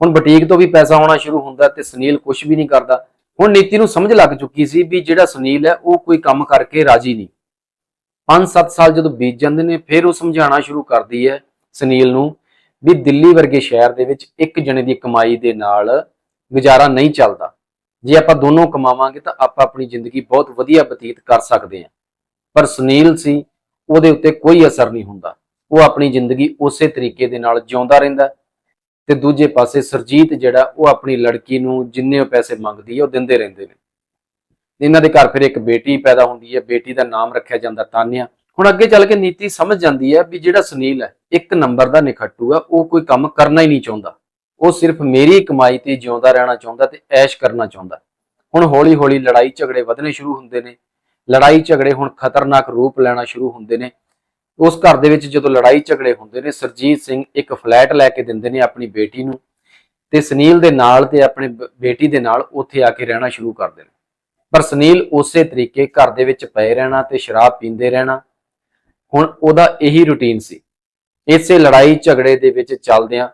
ਹੁਣ ਬੁਟੀਕ ਤੋਂ ਵੀ ਪੈਸਾ ਆਉਣਾ ਸ਼ੁਰੂ ਹੁੰਦਾ ਤੇ ਸੁਨੀਲ ਕੁਝ ਵੀ ਨਹੀਂ ਕਰਦਾ। ਹੁਣ ਨੀਤੀ ਨੂੰ ਸਮਝ ਲੱਗ ਚੁੱਕੀ ਸੀ ਵੀ ਜਿਹੜਾ ਸੁਨੀਲ ਹੈ, ਉਹ ਕੋਈ ਕੰਮ ਕਰਕੇ ਰਾਜੀ ਨਹੀਂ। 5-7 ਸਾਲ ਜਦੋਂ ਬੀਤ ਜਾਂਦੇ ਨੇ, ਫਿਰ ਉਹ ਸਮਝਾਉਣਾ ਸ਼ੁਰੂ ਕਰਦੀ ਹੈ ਸੁਨੀਲ ਨੂੰ ਵੀ ਦਿੱਲੀ ਵਰਗੇ ਸ਼ਹਿਰ ਦੇ ਵਿੱਚ ਇੱਕ ਜਣੇ ਦੀ ਕਮਾਈ ਦੇ ਨਾਲ ਗੁਜ਼ਾਰਾ ਨਹੀਂ ਚੱਲਦਾ। ਜੇ ਆਪਾਂ ਦੋਨੋਂ ਕਮਾਵਾਂਗੇ ਤਾਂ ਆਪਾਂ ਆਪਣੀ ਜ਼ਿੰਦਗੀ ਬਹੁਤ ਵਧੀਆ ਬਤੀਤ ਕਰ ਸਕਦੇ ਹਾਂ। ਪਰ ਸੁਨੀਲ ਸੀ, ਉਹਦੇ ਉੱਤੇ ਕੋਈ ਅਸਰ ਨਹੀਂ ਹੁੰਦਾ। ਉਹ ਆਪਣੀ ਜ਼ਿੰਦਗੀ ਉਸੇ ਤਰੀਕੇ ਦੇ ਨਾਲ ਜਿਉਂਦਾ ਰਹਿੰਦਾ ਹੈ। ਤੇ ਦੂਜੇ ਪਾਸੇ ਸਰਜੀਤ ਜਿਹੜਾ, ਉਹ ਆਪਣੀ ਲੜਕੀ ਨੂੰ ਜਿੰਨੇ ਉਹ ਪੈਸੇ ਮੰਗਦੀ ਹੈ, ਉਹ ਦਿੰਦੇ ਰਹਿੰਦੇ ਨੇ। ਇਹਨਾਂ ਦੇ ਘਰ ਫਿਰ ਇੱਕ ਬੇਟੀ ਪੈਦਾ ਹੁੰਦੀ ਹੈ, ਬੇਟੀ ਦਾ ਨਾਮ ਰੱਖਿਆ ਜਾਂਦਾ ਤਾਨਿਆ। ਹੁਣ ਅੱਗੇ ਚੱਲ ਕੇ ਨੀਤੀ ਸਮਝ ਜਾਂਦੀ ਹੈ ਵੀ ਜਿਹੜਾ ਸੁਨੀਲ ਹੈ, ਇੱਕ ਨੰਬਰ ਦਾ ਨਿਖੱਟੂ ਹੈ, ਉਹ ਕੋਈ ਕੰਮ ਕਰਨਾ ਹੀ ਨਹੀਂ ਚਾਹੁੰਦਾ। ਉਹ ਸਿਰਫ ਮੇਰੀ ਕਮਾਈ ਤੇ ਜਿਉਂਦਾ ਰਹਿਣਾ ਚਾਹੁੰਦਾ ਤੇ ਐਸ਼ ਕਰਨਾ ਚਾਹੁੰਦਾ। ਹੁਣ ਹੌਲੀ ਹੌਲੀ ਲੜਾਈ ਝਗੜੇ ਵਧਣੇ ਸ਼ੁਰੂ ਹੁੰਦੇ ਨੇ। ਲੜਾਈ ਝਗੜੇ ਹੁਣ ਖਤਰਨਾਕ ਰੂਪ ਲੈਣਾ ਸ਼ੁਰੂ ਹੁੰਦੇ ਨੇ। ਉਸ ਘਰ ਦੇ ਵਿੱਚ ਜਦੋਂ ਲੜਾਈ ਝਗੜੇ ਹੁੰਦੇ ਨੇ, ਸਰਜੀਤ ਸਿੰਘ ਇੱਕ ਫਲੈਟ ਲੈ ਕੇ ਦਿੰਦੇ ਨੇ ਆਪਣੀ ਬੇਟੀ ਨੂੰ ਤੇ ਸੁਨੀਲ ਦੇ ਨਾਲ ਤੇ ਆਪਣੇ ਬ- ਬੇਟੀ ਦੇ ਨਾਲ ਉੱਥੇ ਆ ਕੇ ਰਹਿਣਾ ਸ਼ੁਰੂ ਕਰਦੇ ਨੇ। ਪਰ ਸੁਨੀਲ ਉਸੇ ਤਰੀਕੇ ਘਰ ਦੇ ਵਿੱਚ ਪਏ ਰਹਿਣਾ ਤੇ ਸ਼ਰਾਬ ਪੀਂਦੇ ਰਹਿਣਾ। ਹੁਣ ਉਹਦਾ ਇਹੀ ਰੁਟੀਨ ਸੀ। ਇਸੇ ਲੜਾਈ ਝਗੜੇ ਦੇ ਵਿੱਚ ਚੱਲਦਿਆਂ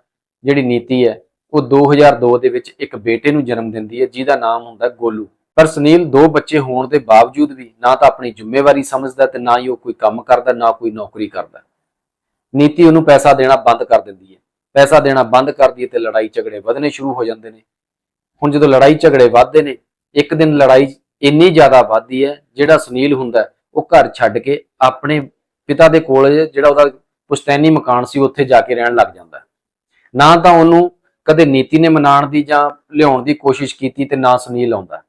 ਜਿਹੜੀ ਨੀਤੀ ਹੈ, ਉਹ 2002 ਦੇ ਵਿੱਚ ਇੱਕ ਬੇਟੇ ਨੂੰ ਜਨਮ ਦਿੰਦੀ ਹੈ, ਜਿਹਦਾ ਨਾਮ ਹੁੰਦਾ ਗੋਲੂ। ਪਰ ਸੁਨੀਲ ਦੋ ਬੱਚੇ ਹੋਣ ਦੇ ਬਾਵਜੂਦ ਵੀ ਨਾ ਤਾਂ ਆਪਣੀ ਜ਼ਿੰਮੇਵਾਰੀ ਸਮਝਦਾ ਤੇ ਨਾ ਹੀ ਉਹ ਕੋਈ ਕੰਮ ਕਰਦਾ, ਨਾ ਕੋਈ ਨੌਕਰੀ ਕਰਦਾ। ਨੀਤੀ ਉਹਨੂੰ ਪੈਸਾ ਦੇਣਾ ਬੰਦ ਕਰ ਦਿੰਦੀ ਹੈ। ਪੈਸਾ ਦੇਣਾ ਬੰਦ ਕਰਦੀ ਹੈ ਤੇ ਲੜਾਈ ਝਗੜੇ ਵਧਣੇ ਸ਼ੁਰੂ ਹੋ ਜਾਂਦੇ ਨੇ। ਹੁਣ ਜਦੋਂ ਲੜਾਈ ਝਗੜੇ ਵੱਧਦੇ ਨੇ, ਇੱਕ ਦਿਨ ਲੜਾਈ ਇੰਨੀ ਜ਼ਿਆਦਾ ਵੱਧਦੀ ਹੈ, ਜਿਹੜਾ ਸੁਨੀਲ ਹੁੰਦਾ ਉਹ ਘਰ ਛੱਡ ਕੇ ਆਪਣੇ ਪਿਤਾ ਦੇ ਕੋਲ, ਜਿਹੜਾ ਉਹਦਾ ਪੁਸ਼ਤੈਨੀ ਮਕਾਨ ਸੀ, ਉੱਥੇ ਜਾ ਕੇ ਰਹਿਣ ਲੱਗ ਜਾਂਦਾ ਨਾ ਤਾਂ ਉਹਨੂੰ ਕਦੇ ਨੀਤੀ ਨੇ ਮਨਾਉਣ ਦੀ ਜਾਂ ਲਿਆਉਣ ਦੀ ਕੋਸ਼ਿਸ਼ ਕੀਤੀ ਤੇ ਨਾ ਸੁਨੀਲ ਆਉਂਦਾ।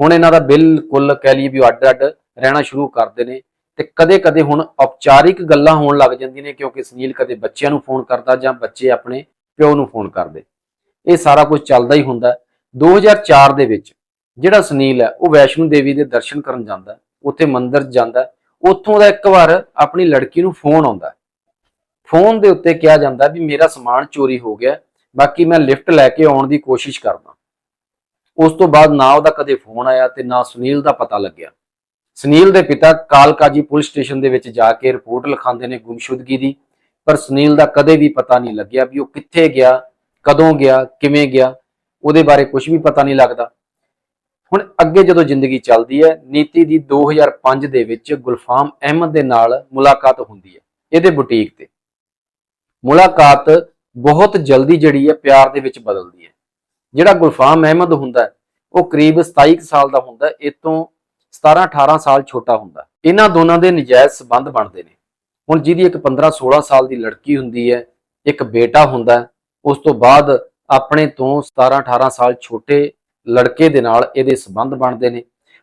ਹੁਣ ਇਹਨਾਂ ਦਾ ਬਿਲਕੁਲ ਕਹਿ ਲਈਏ ਵੀ ਉਹ ਅੱਡ-ਅੱਡ ਰਹਿਣਾ ਸ਼ੁਰੂ ਕਰਦੇ ਨੇ ਤੇ ਕਦੇ-ਕਦੇ ਹੁਣ ਔਪਚਾਰਿਕ ਗੱਲਾਂ ਹੋਣ ਲੱਗ ਜਾਂਦੀਆਂ ਨੇ ਕਿਉਂਕਿ ਸੁਨੀਲ ਕਦੇ ਬੱਚਿਆਂ ਨੂੰ ਫੋਨ ਕਰਦਾ ਜਾਂ ਬੱਚੇ ਆਪਣੇ ਪਿਓ ਨੂੰ ਫੋਨ ਕਰਦੇ। ਇਹ ਸਾਰਾ ਕੁਝ ਚੱਲਦਾ ਹੀ ਹੁੰਦਾ। ਹੈ। 2004 ਦੇ ਵਿੱਚ ਜਿਹੜਾ ਸੁਨੀਲ ਹੈ, ਉਹ ਵੈਸ਼ਨੂ ਦੇਵੀ ਦੇ ਦਰਸ਼ਨ ਕਰਨ ਜਾਂਦਾ, ਉੱਥੇ ਮੰਦਿਰ ਜਾਂਦਾ, ਉੱਥੋਂ ਦਾ ਇੱਕ ਵਾਰ ਆਪਣੀ ਲੜਕੀ ਨੂੰ ਫੋਨ ਆਉਂਦਾ। ਫੋਨ ਦੇ ਉੱਤੇ ਕਿਹਾ ਜਾਂਦਾ ਵੀ ਮੇਰਾ ਸਮਾਨ ਚੋਰੀ ਹੋ ਗਿਆ, ਬਾਕੀ ਮੈਂ ਲਿਫਟ ਲੈ ਕੇ ਆਉਣ ਦੀ ਕੋਸ਼ਿਸ਼ ਕਰਦਾ। ਉਸ ਤੋਂ ਬਾਅਦ ਨਾ ਉਹਦਾ ਕਦੇ ਫੋਨ ਆਇਆ ਤੇ ਨਾ ਸੁਨੀਲ ਦਾ ਪਤਾ ਲੱਗਿਆ। ਸੁਨੀਲ ਦੇ ਪਿਤਾ ਕਾਲਕਾਜੀ ਪੁਲਿਸ ਸਟੇਸ਼ਨ ਦੇ ਵਿੱਚ ਜਾ ਕੇ ਰਿਪੋਰਟ ਲਿਖਾਉਂਦੇ ਨੇ ਗੁੰਮਸ਼ੁਦਗੀ ਦੀ, ਪਰ ਸੁਨੀਲ ਦਾ ਕਦੇ ਵੀ ਪਤਾ ਨਹੀਂ ਲੱਗਿਆ ਵੀ ਉਹ ਕਿੱਥੇ ਗਿਆ, ਕਦੋਂ ਗਿਆ, ਕਿਵੇਂ ਗਿਆ, ਉਹਦੇ ਬਾਰੇ ਕੁਝ ਵੀ ਪਤਾ ਨਹੀਂ ਲੱਗਦਾ। ਹੁਣ ਅੱਗੇ ਜਦੋਂ ਜ਼ਿੰਦਗੀ ਚੱਲਦੀ ਹੈ, ਨੀਤੀ ਦੀ 2005 ਦੇ ਵਿੱਚ ਗੁਲਫਾਮ ਅਹਿਮਦ ਦੇ ਨਾਲ ਮੁਲਾਕਾਤ ਹੁੰਦੀ ਹੈ, ਇਹਦੇ ਬੁਟੀਕ ਤੇ। ਮੁਲਾਕਾਤ ਬਹੁਤ ਜਲਦੀ ਜਿਹੜੀ ਹੈ ਪਿਆਰ ਦੇ ਵਿੱਚ ਬਦਲਦੀ ਹੈ। ਜਿਹੜਾ ਗੁਲਫਾਮ ਅਹਿਮਦ ਹੁੰਦਾ ਉਹ ਕਰੀਬ 27 ਕੁ ਸਾਲ ਦਾ ਹੁੰਦਾ ਇਹ ਤੋਂ 17 18 ਸਾਲ ਛੋਟਾ ਹੁੰਦਾ ਇਹਨਾਂ ਦੋਨਾਂ ਦੇ ਨਜਾਇਜ਼ ਸਬੰਧ ਬਣਦੇ ਨੇ। ਹੁਣ ਜਿਹਦੀ ਇੱਕ 15 16 ਸਾਲ ਦੀ ਲੜਕੀ ਹੁੰਦੀ ਹੈ, ਇੱਕ ਬੇਟਾ ਹੁੰਦਾ ਉਸ ਤੋਂ ਬਾਅਦ ਆਪਣੇ ਤੋਂ 17 18 ਸਾਲ ਛੋਟੇ ਲੜਕੇ ਦੇ ਨਾਲ ਇਹਦੇ ਸਬੰਧ ਬਣਦੇ ਨੇ।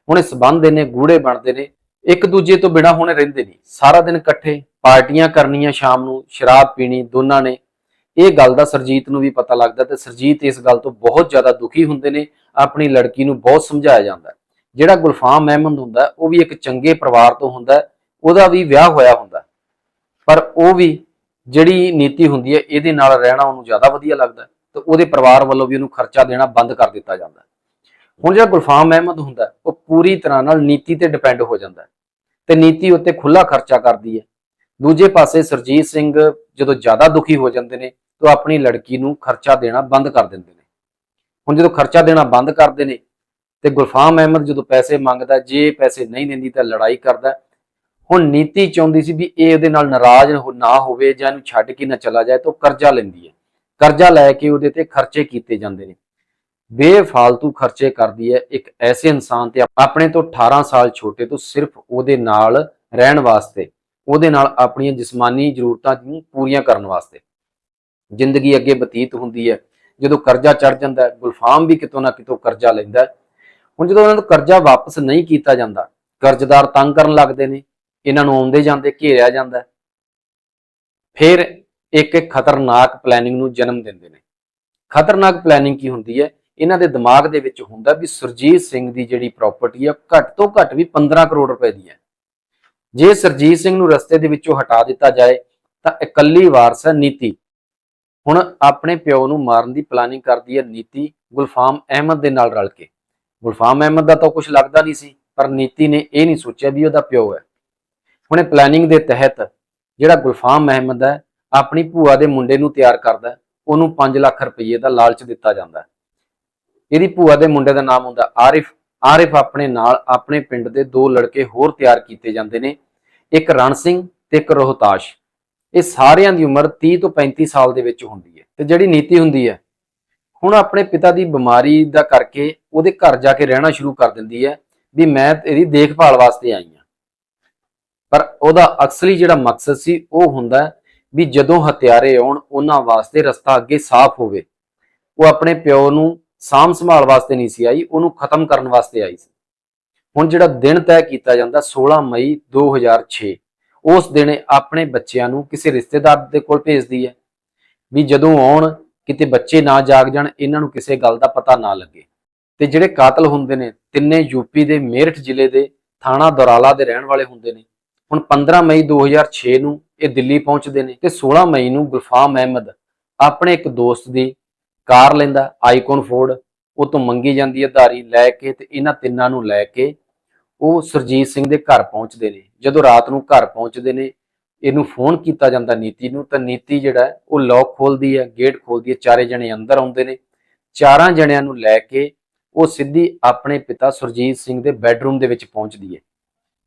ਹੁਣ ਇਹ ਸਬੰਧ ਇਹਨੇ ਗੂੜੇ ਬਣਦੇ ਨੇ। ਇੱਕ ਦੂਜੇ ਤੋਂ ਬਿਨਾ ਹੁਣ ਰਹਿੰਦੇ ਨਹੀਂ। ਸਾਰਾ ਦਿਨ ਇਕੱਠੇ ਪਾਰਟੀਆਂ ਕਰਨੀਆਂ ਸ਼ਾਮ ਨੂੰ, ਸ਼ਰਾਬ ਪੀਣੀ, ਦੋਨਾਂ ਨੇ। ਇਹ ਗੱਲ ਦਾ ਸਰਜੀਤ ਨੂੰ ਵੀ ਪਤਾ ਲੱਗਦਾ ਤੇ ਸਰਜੀਤ ਇਸ ਗੱਲ ਤੋਂ ਬਹੁਤ ਜ਼ਿਆਦਾ ਦੁਖੀ ਹੁੰਦੇ ਨੇ, ਆਪਣੀ ਲੜਕੀ ਨੂੰ ਬਹੁਤ ਸਮਝਾਇਆ ਜਾਂਦਾ ਜਿਹੜਾ ਗੁਲਫਾਮ ਅਹਿਮਦ ਹੁੰਦਾ ਉਹ ਵੀ ਇੱਕ ਚੰਗੇ ਪਰਿਵਾਰ ਤੋਂ ਹੁੰਦਾ ਉਹਦਾ ਵੀ ਵਿਆਹ ਹੋਇਆ ਹੁੰਦਾ ਪਰ ਉਹ ਵੀ ਜਿਹੜੀ ਨੀਤੀ ਹੁੰਦੀ ਹੈ, ਇਹਦੇ ਨਾਲ ਰਹਿਣਾ ਉਹਨੂੰ ਜ਼ਿਆਦਾ ਵਧੀਆ ਲੱਗਦਾ ਹੈ ਤੇ ਉਹਦੇ ਪਰਿਵਾਰ ਵੱਲੋਂ ਵੀ ਉਹਨੂੰ ਖਰਚਾ ਦੇਣਾ ਬੰਦ ਕਰ ਦਿੱਤਾ ਜਾਂਦਾ ਹੁਣ ਜਿਹੜਾ ਗੁਲਫਾਮ ਅਹਿਮਦ ਹੁੰਦਾ ਉਹ ਪੂਰੀ ਤਰ੍ਹਾਂ ਨਾਲ ਨੀਤੀ ਤੇ ਡਿਪੈਂਡ ਹੋ ਜਾਂਦਾ ਹੈ ਤੇ ਨੀਤੀ ਉੱਤੇ ਖੁੱਲਾ ਖਰਚਾ ਕਰਦੀ ਹੈ। ਦੂਜੇ ਪਾਸੇ ਸਰਜੀਤ ਸਿੰਘ ਜਦੋਂ ਜ਼ਿਆਦਾ ਦੁਖੀ ਹੋ ਜਾਂਦੇ ਨੇ, ਤਾਂ ਆਪਣੀ ਲੜਕੀ ਨੂੰ ਖਰਚਾ ਦੇਣਾ ਬੰਦ ਕਰ ਦਿੰਦੇ ਨੇ। ਹੁਣ ਜਦੋਂ ਖਰਚਾ ਦੇਣਾ ਬੰਦ ਕਰਦੇ ਨੇ, ਤੇ ਗੁਲਫਾਮ ਅਹਿਮਦ ਜਦੋਂ ਪੈਸੇ ਮੰਗਦਾ, ਜੇ ਪੈਸੇ ਨਹੀਂ ਦਿੰਦੀ ਤਾਂ ਲੜਾਈ ਕਰਦਾ। ਹੁਣ ਨੀਤੀ ਚਾਹੁੰਦੀ ਸੀ ਵੀ ਇਹ ਉਹਦੇ ਨਾਲ ਨਾਰਾਜ਼ ਹੋ- ਨਾ ਹੋਵੇ ਜਾਂ ਇਹਨੂੰ ਛੱਡ ਕੇ ਨਾ ਚਲਾ ਜਾਏ, ਤਾਂ ਉਹ ਕਰਜ਼ਾ ਲੈਂਦੀ ਹੈ। ਕਰਜ਼ਾ ਲੈ ਕੇ ਉਹਦੇ ਤੇ ਖਰਚੇ ਕੀਤੇ ਜਾਂਦੇ ਨੇ। ਬੇਫਾਲਤੂ ਖਰਚੇ ਕਰਦੀ ਹੈ ਇੱਕ ਐਸੇ ਇਨਸਾਨ ਤੇ, ਆਪਣੇ ਤੋਂ 18 ਸਾਲ ਛੋਟੇ ਤੋਂ ਸਿਰਫ ਉਹਦੇ ਨਾਲ ਰਹਿਣ ਵਾਸਤੇ। ਉਹਦੇ ਨਾਲ ਆਪਣੀਆਂ ਜਿਸਮਾਨੀ ਜ਼ਰੂਰਤਾਂ ਨੂੰ ਪੂਰੀਆਂ ਕਰਨ ਵਾਸਤੇ। ਜ਼ਿੰਦਗੀ ਅੱਗੇ ਬਤੀਤ ਹੁੰਦੀ ਹੈ। ਜਦੋਂ ਕਰਜ਼ਾ ਚੜ ਜਾਂਦਾ ਗੁਲਫਾਮ ਵੀ ਕਿਤੋਂ ਨਾ ਕਿਤੋਂ ਕਰਜ਼ਾ ਲੈਂਦਾ ਹੁਣ ਜਦੋਂ ਉਹਨਾਂ ਨੂੰ ਕਰਜ਼ਾ ਵਾਪਸ ਨਹੀਂ ਕੀਤਾ ਜਾਂਦਾ, ਕਰਜ਼ਦਾਰ ਤੰਗ ਕਰਨ ਲੱਗਦੇ ਨੇ, ਇਹਨਾਂ ਨੂੰ ਆਉਂਦੇ ਜਾਂਦੇ ਘੇਰਿਆ ਜਾਂਦਾ ਫਿਰ ਇੱਕ ਇੱਕ ਖਤਰਨਾਕ ਪਲੈਨਿੰਗ ਨੂੰ ਜਨਮ ਦਿੰਦੇ ਨੇ। ਖਤਰਨਾਕ ਪਲੈਨਿੰਗ ਕੀ ਹੁੰਦੀ ਹੈ? ਇਹਨਾਂ ਦੇ ਦਿਮਾਗ ਦੇ ਵਿੱਚ ਹੁੰਦਾ ਵੀ ਸੁਰਜੀਤ ਸਿੰਘ ਦੀ ਜਿਹੜੀ ਪ੍ਰਾਪਰਟੀ ਹੈ ਘੱਟ ਤੋਂ ਘੱਟ ਵੀ 15 ਕਰੋੜ ਰੁਪਏ ਦੀ ਹੈ। ਜੇ ਸਰਜੀਤ ਸਿੰਘ ਨੂੰ ਰਸਤੇ ਦੇ ਵਿੱਚੋਂ ਹਟਾ ਦਿੱਤਾ ਜਾਏ, ਤਾਂ ਇਕੱਲੀ ਵਾਰਸ ਹੈ ਨੀਤੀ। ਹੁਣ ਆਪਣੇ ਪਿਓ ਨੂੰ ਮਾਰਨ ਦੀ ਪਲਾਨਿੰਗ ਕਰਦੀ ਹੈ ਨੀਤੀ ਗੁਲਫਾਮ ਅਹਿਮਦ ਦੇ ਨਾਲ ਰਲ ਕੇ। ਗੁਲਫਾਮ ਅਹਿਮਦ ਦਾ ਤਾਂ ਕੁਝ ਲੱਗਦਾ ਨਹੀਂ ਸੀ, ਪਰ ਨੀਤੀ ਨੇ ਇਹ ਨਹੀਂ ਸੋਚਿਆ ਵੀ ਉਹਦਾ ਪਿਓ ਹੈ। ਹੁਣ ਇਹ ਪਲਾਨਿੰਗ ਦੇ ਤਹਿਤ ਜਿਹੜਾ ਗੁਲਫਾਮ ਅਹਿਮਦ ਹੈ, ਆਪਣੀ ਭੂਆ ਦੇ ਮੁੰਡੇ ਨੂੰ ਤਿਆਰ ਕਰਦਾ ਉਹਨੂੰ 5 ਲੱਖ ਰੁਪਏ ਦਾ ਲਾਲਚ ਦਿੱਤਾ ਜਾਂਦਾ ਇਹਦੀ ਭੂਆ ਦੇ ਮੁੰਡੇ ਦਾ ਨਾਮ ਹੁੰਦਾ ਆਰਿਫ। ਆਰਿਫ ਆਪਣੇ ਨਾਲ ਆਪਣੇ ਪਿੰਡ ਦੇ ਦੋ ਲੜਕੇ ਹੋਰ ਤਿਆਰ ਕੀਤੇ ਜਾਂਦੇ ਨੇ ਇੱਕ ਰਣ ਸਿੰਘ ਤੇ ਇੱਕ ਰੋਹਤਾਸ਼। ਇਹ ਸਾਰਿਆਂ ਦੀ ਉਮਰ 30 ਤੋਂ 35 ਸਾਲ ਦੇ ਵਿੱਚ ਹੁੰਦੀ ਹੈ ਤੇ ਜਿਹੜੀ ਨੀਤੀ ਹੁੰਦੀ ਹੈ, ਹੁਣ ਆਪਣੇ ਪਿਤਾ ਦੀ ਬਿਮਾਰੀ ਦਾ ਕਰਕੇ ਉਹਦੇ ਘਰ ਜਾ ਕੇ ਰਹਿਣਾ ਸ਼ੁਰੂ ਕਰ ਦਿੰਦੀ ਹੈ ਵੀ ਮੈਂ ਇਹਦੀ ਦੇਖਭਾਲ ਵਾਸਤੇ ਆਈ ਹਾਂ। ਪਰ ਉਹਦਾ ਅਸਲੀ ਜਿਹੜਾ ਮਕਸਦ ਸੀ ਉਹ ਹੁੰਦਾ ਵੀ ਜਦੋਂ ਹਥਿਆਰੇ ਆਉਣ, ਉਹਨਾਂ ਵਾਸਤੇ ਰਸਤਾ ਅੱਗੇ ਸਾਫ਼ ਹੋਵੇ। ਉਹ ਆਪਣੇ ਪਿਓ ਨੂੰ ਸਾਂਭ ਸੰਭਾਲ ਵਾਸਤੇ ਨਹੀਂ ਸੀ ਆਈ, ਉਹਨੂੰ ਖਤਮ ਕਰਨ ਵਾਸਤੇ ਆਈ ਸੀ। ਹੁਣ ਜਿਹੜਾ ਦਿਨ ਤੈਅ ਕੀਤਾ ਜਾਂਦਾ 16 ਮਈ 2006 ਉਸ ਦਿਨ ਆਪਣੇ ਬੱਚਿਆਂ ਨੂੰ ਕਿਸੇ ਰਿਸ਼ਤੇਦਾਰ ਦੇ ਕੋਲ ਭੇਜਦੀ ਹੈ ਵੀ ਜਦੋਂ ਆਉਣ ਕਿਤੇ ਬੱਚੇ ਨਾ ਜਾਗ ਜਾਣ, ਇਹਨਾਂ ਨੂੰ ਕਿਸੇ ਗੱਲ ਦਾ ਪਤਾ ਨਾ ਲੱਗੇ। ਤੇ ਜਿਹੜੇ ਕਾਤਲ ਹੁੰਦੇ ਨੇ, ਤਿੰਨੇ ਯੂਪੀ ਦੇ, ਮੇਰਠ ਜ਼ਿਲ੍ਹੇ ਦੇ, ਥਾਣਾ ਦੌਰਾਲਾ ਦੇ ਰਹਿਣ ਵਾਲੇ ਹੁੰਦੇ ਨੇ। ਹੁਣ 15 ਮਈ 2006 ਨੂੰ ਇਹ ਦਿੱਲੀ ਪਹੁੰਚਦੇ ਨੇ ਤੇ 16 ਮਈ ਨੂੰ ਗੁਲਫਾਮ ਅਹਿਮਦ ਆਪਣੇ ਇੱਕ ਦੋਸਤ ਦੀ ਕਾਰ ਲੈਂਦਾ, ਆਈਕਨ ਫੋਰਡ, ਉਹ ਤੋਂ ਮੰਗੀ ਜਾਂਦੀ ਹੈ ਧਾਰੀ ਲੈ ਕੇ ਤੇ ਇਹਨਾਂ ਤਿੰਨਾਂ ਨੂੰ ਲੈ ਕੇ ਉਹ ਸਰਜੀਤ ਸਿੰਘ ਦੇ ਘਰ ਪਹੁੰਚਦੇ ਨੇ। ਜਦੋਂ ਰਾਤ ਨੂੰ ਘਰ ਪਹੁੰਚਦੇ ਨੇ, ਇਹਨੂੰ ਫੋਨ ਕੀਤਾ ਜਾਂਦਾ ਨੀਤੀ ਨੂੰ, ਤਾਂ ਨੀਤੀ ਜਿਹੜਾ ਉਹ ਲੌਕ ਖੋਲਦੀ ਹੈ ਗੇਟ ਖੋਲਦੀ ਹੈ, ਚਾਰੇ ਜਣੇ ਅੰਦਰ ਆਉਂਦੇ ਨੇ। ਚਾਰਾਂ ਜਣਿਆਂ ਨੂੰ ਲੈ ਕੇ ਉਹ ਸਿੱਧੀ ਆਪਣੇ ਪਿਤਾ ਸੁਰਜੀਤ ਸਿੰਘ ਦੇ ਬੈੱਡਰੂਮ ਦੇ ਵਿੱਚ ਪਹੁੰਚਦੀ ਹੈ।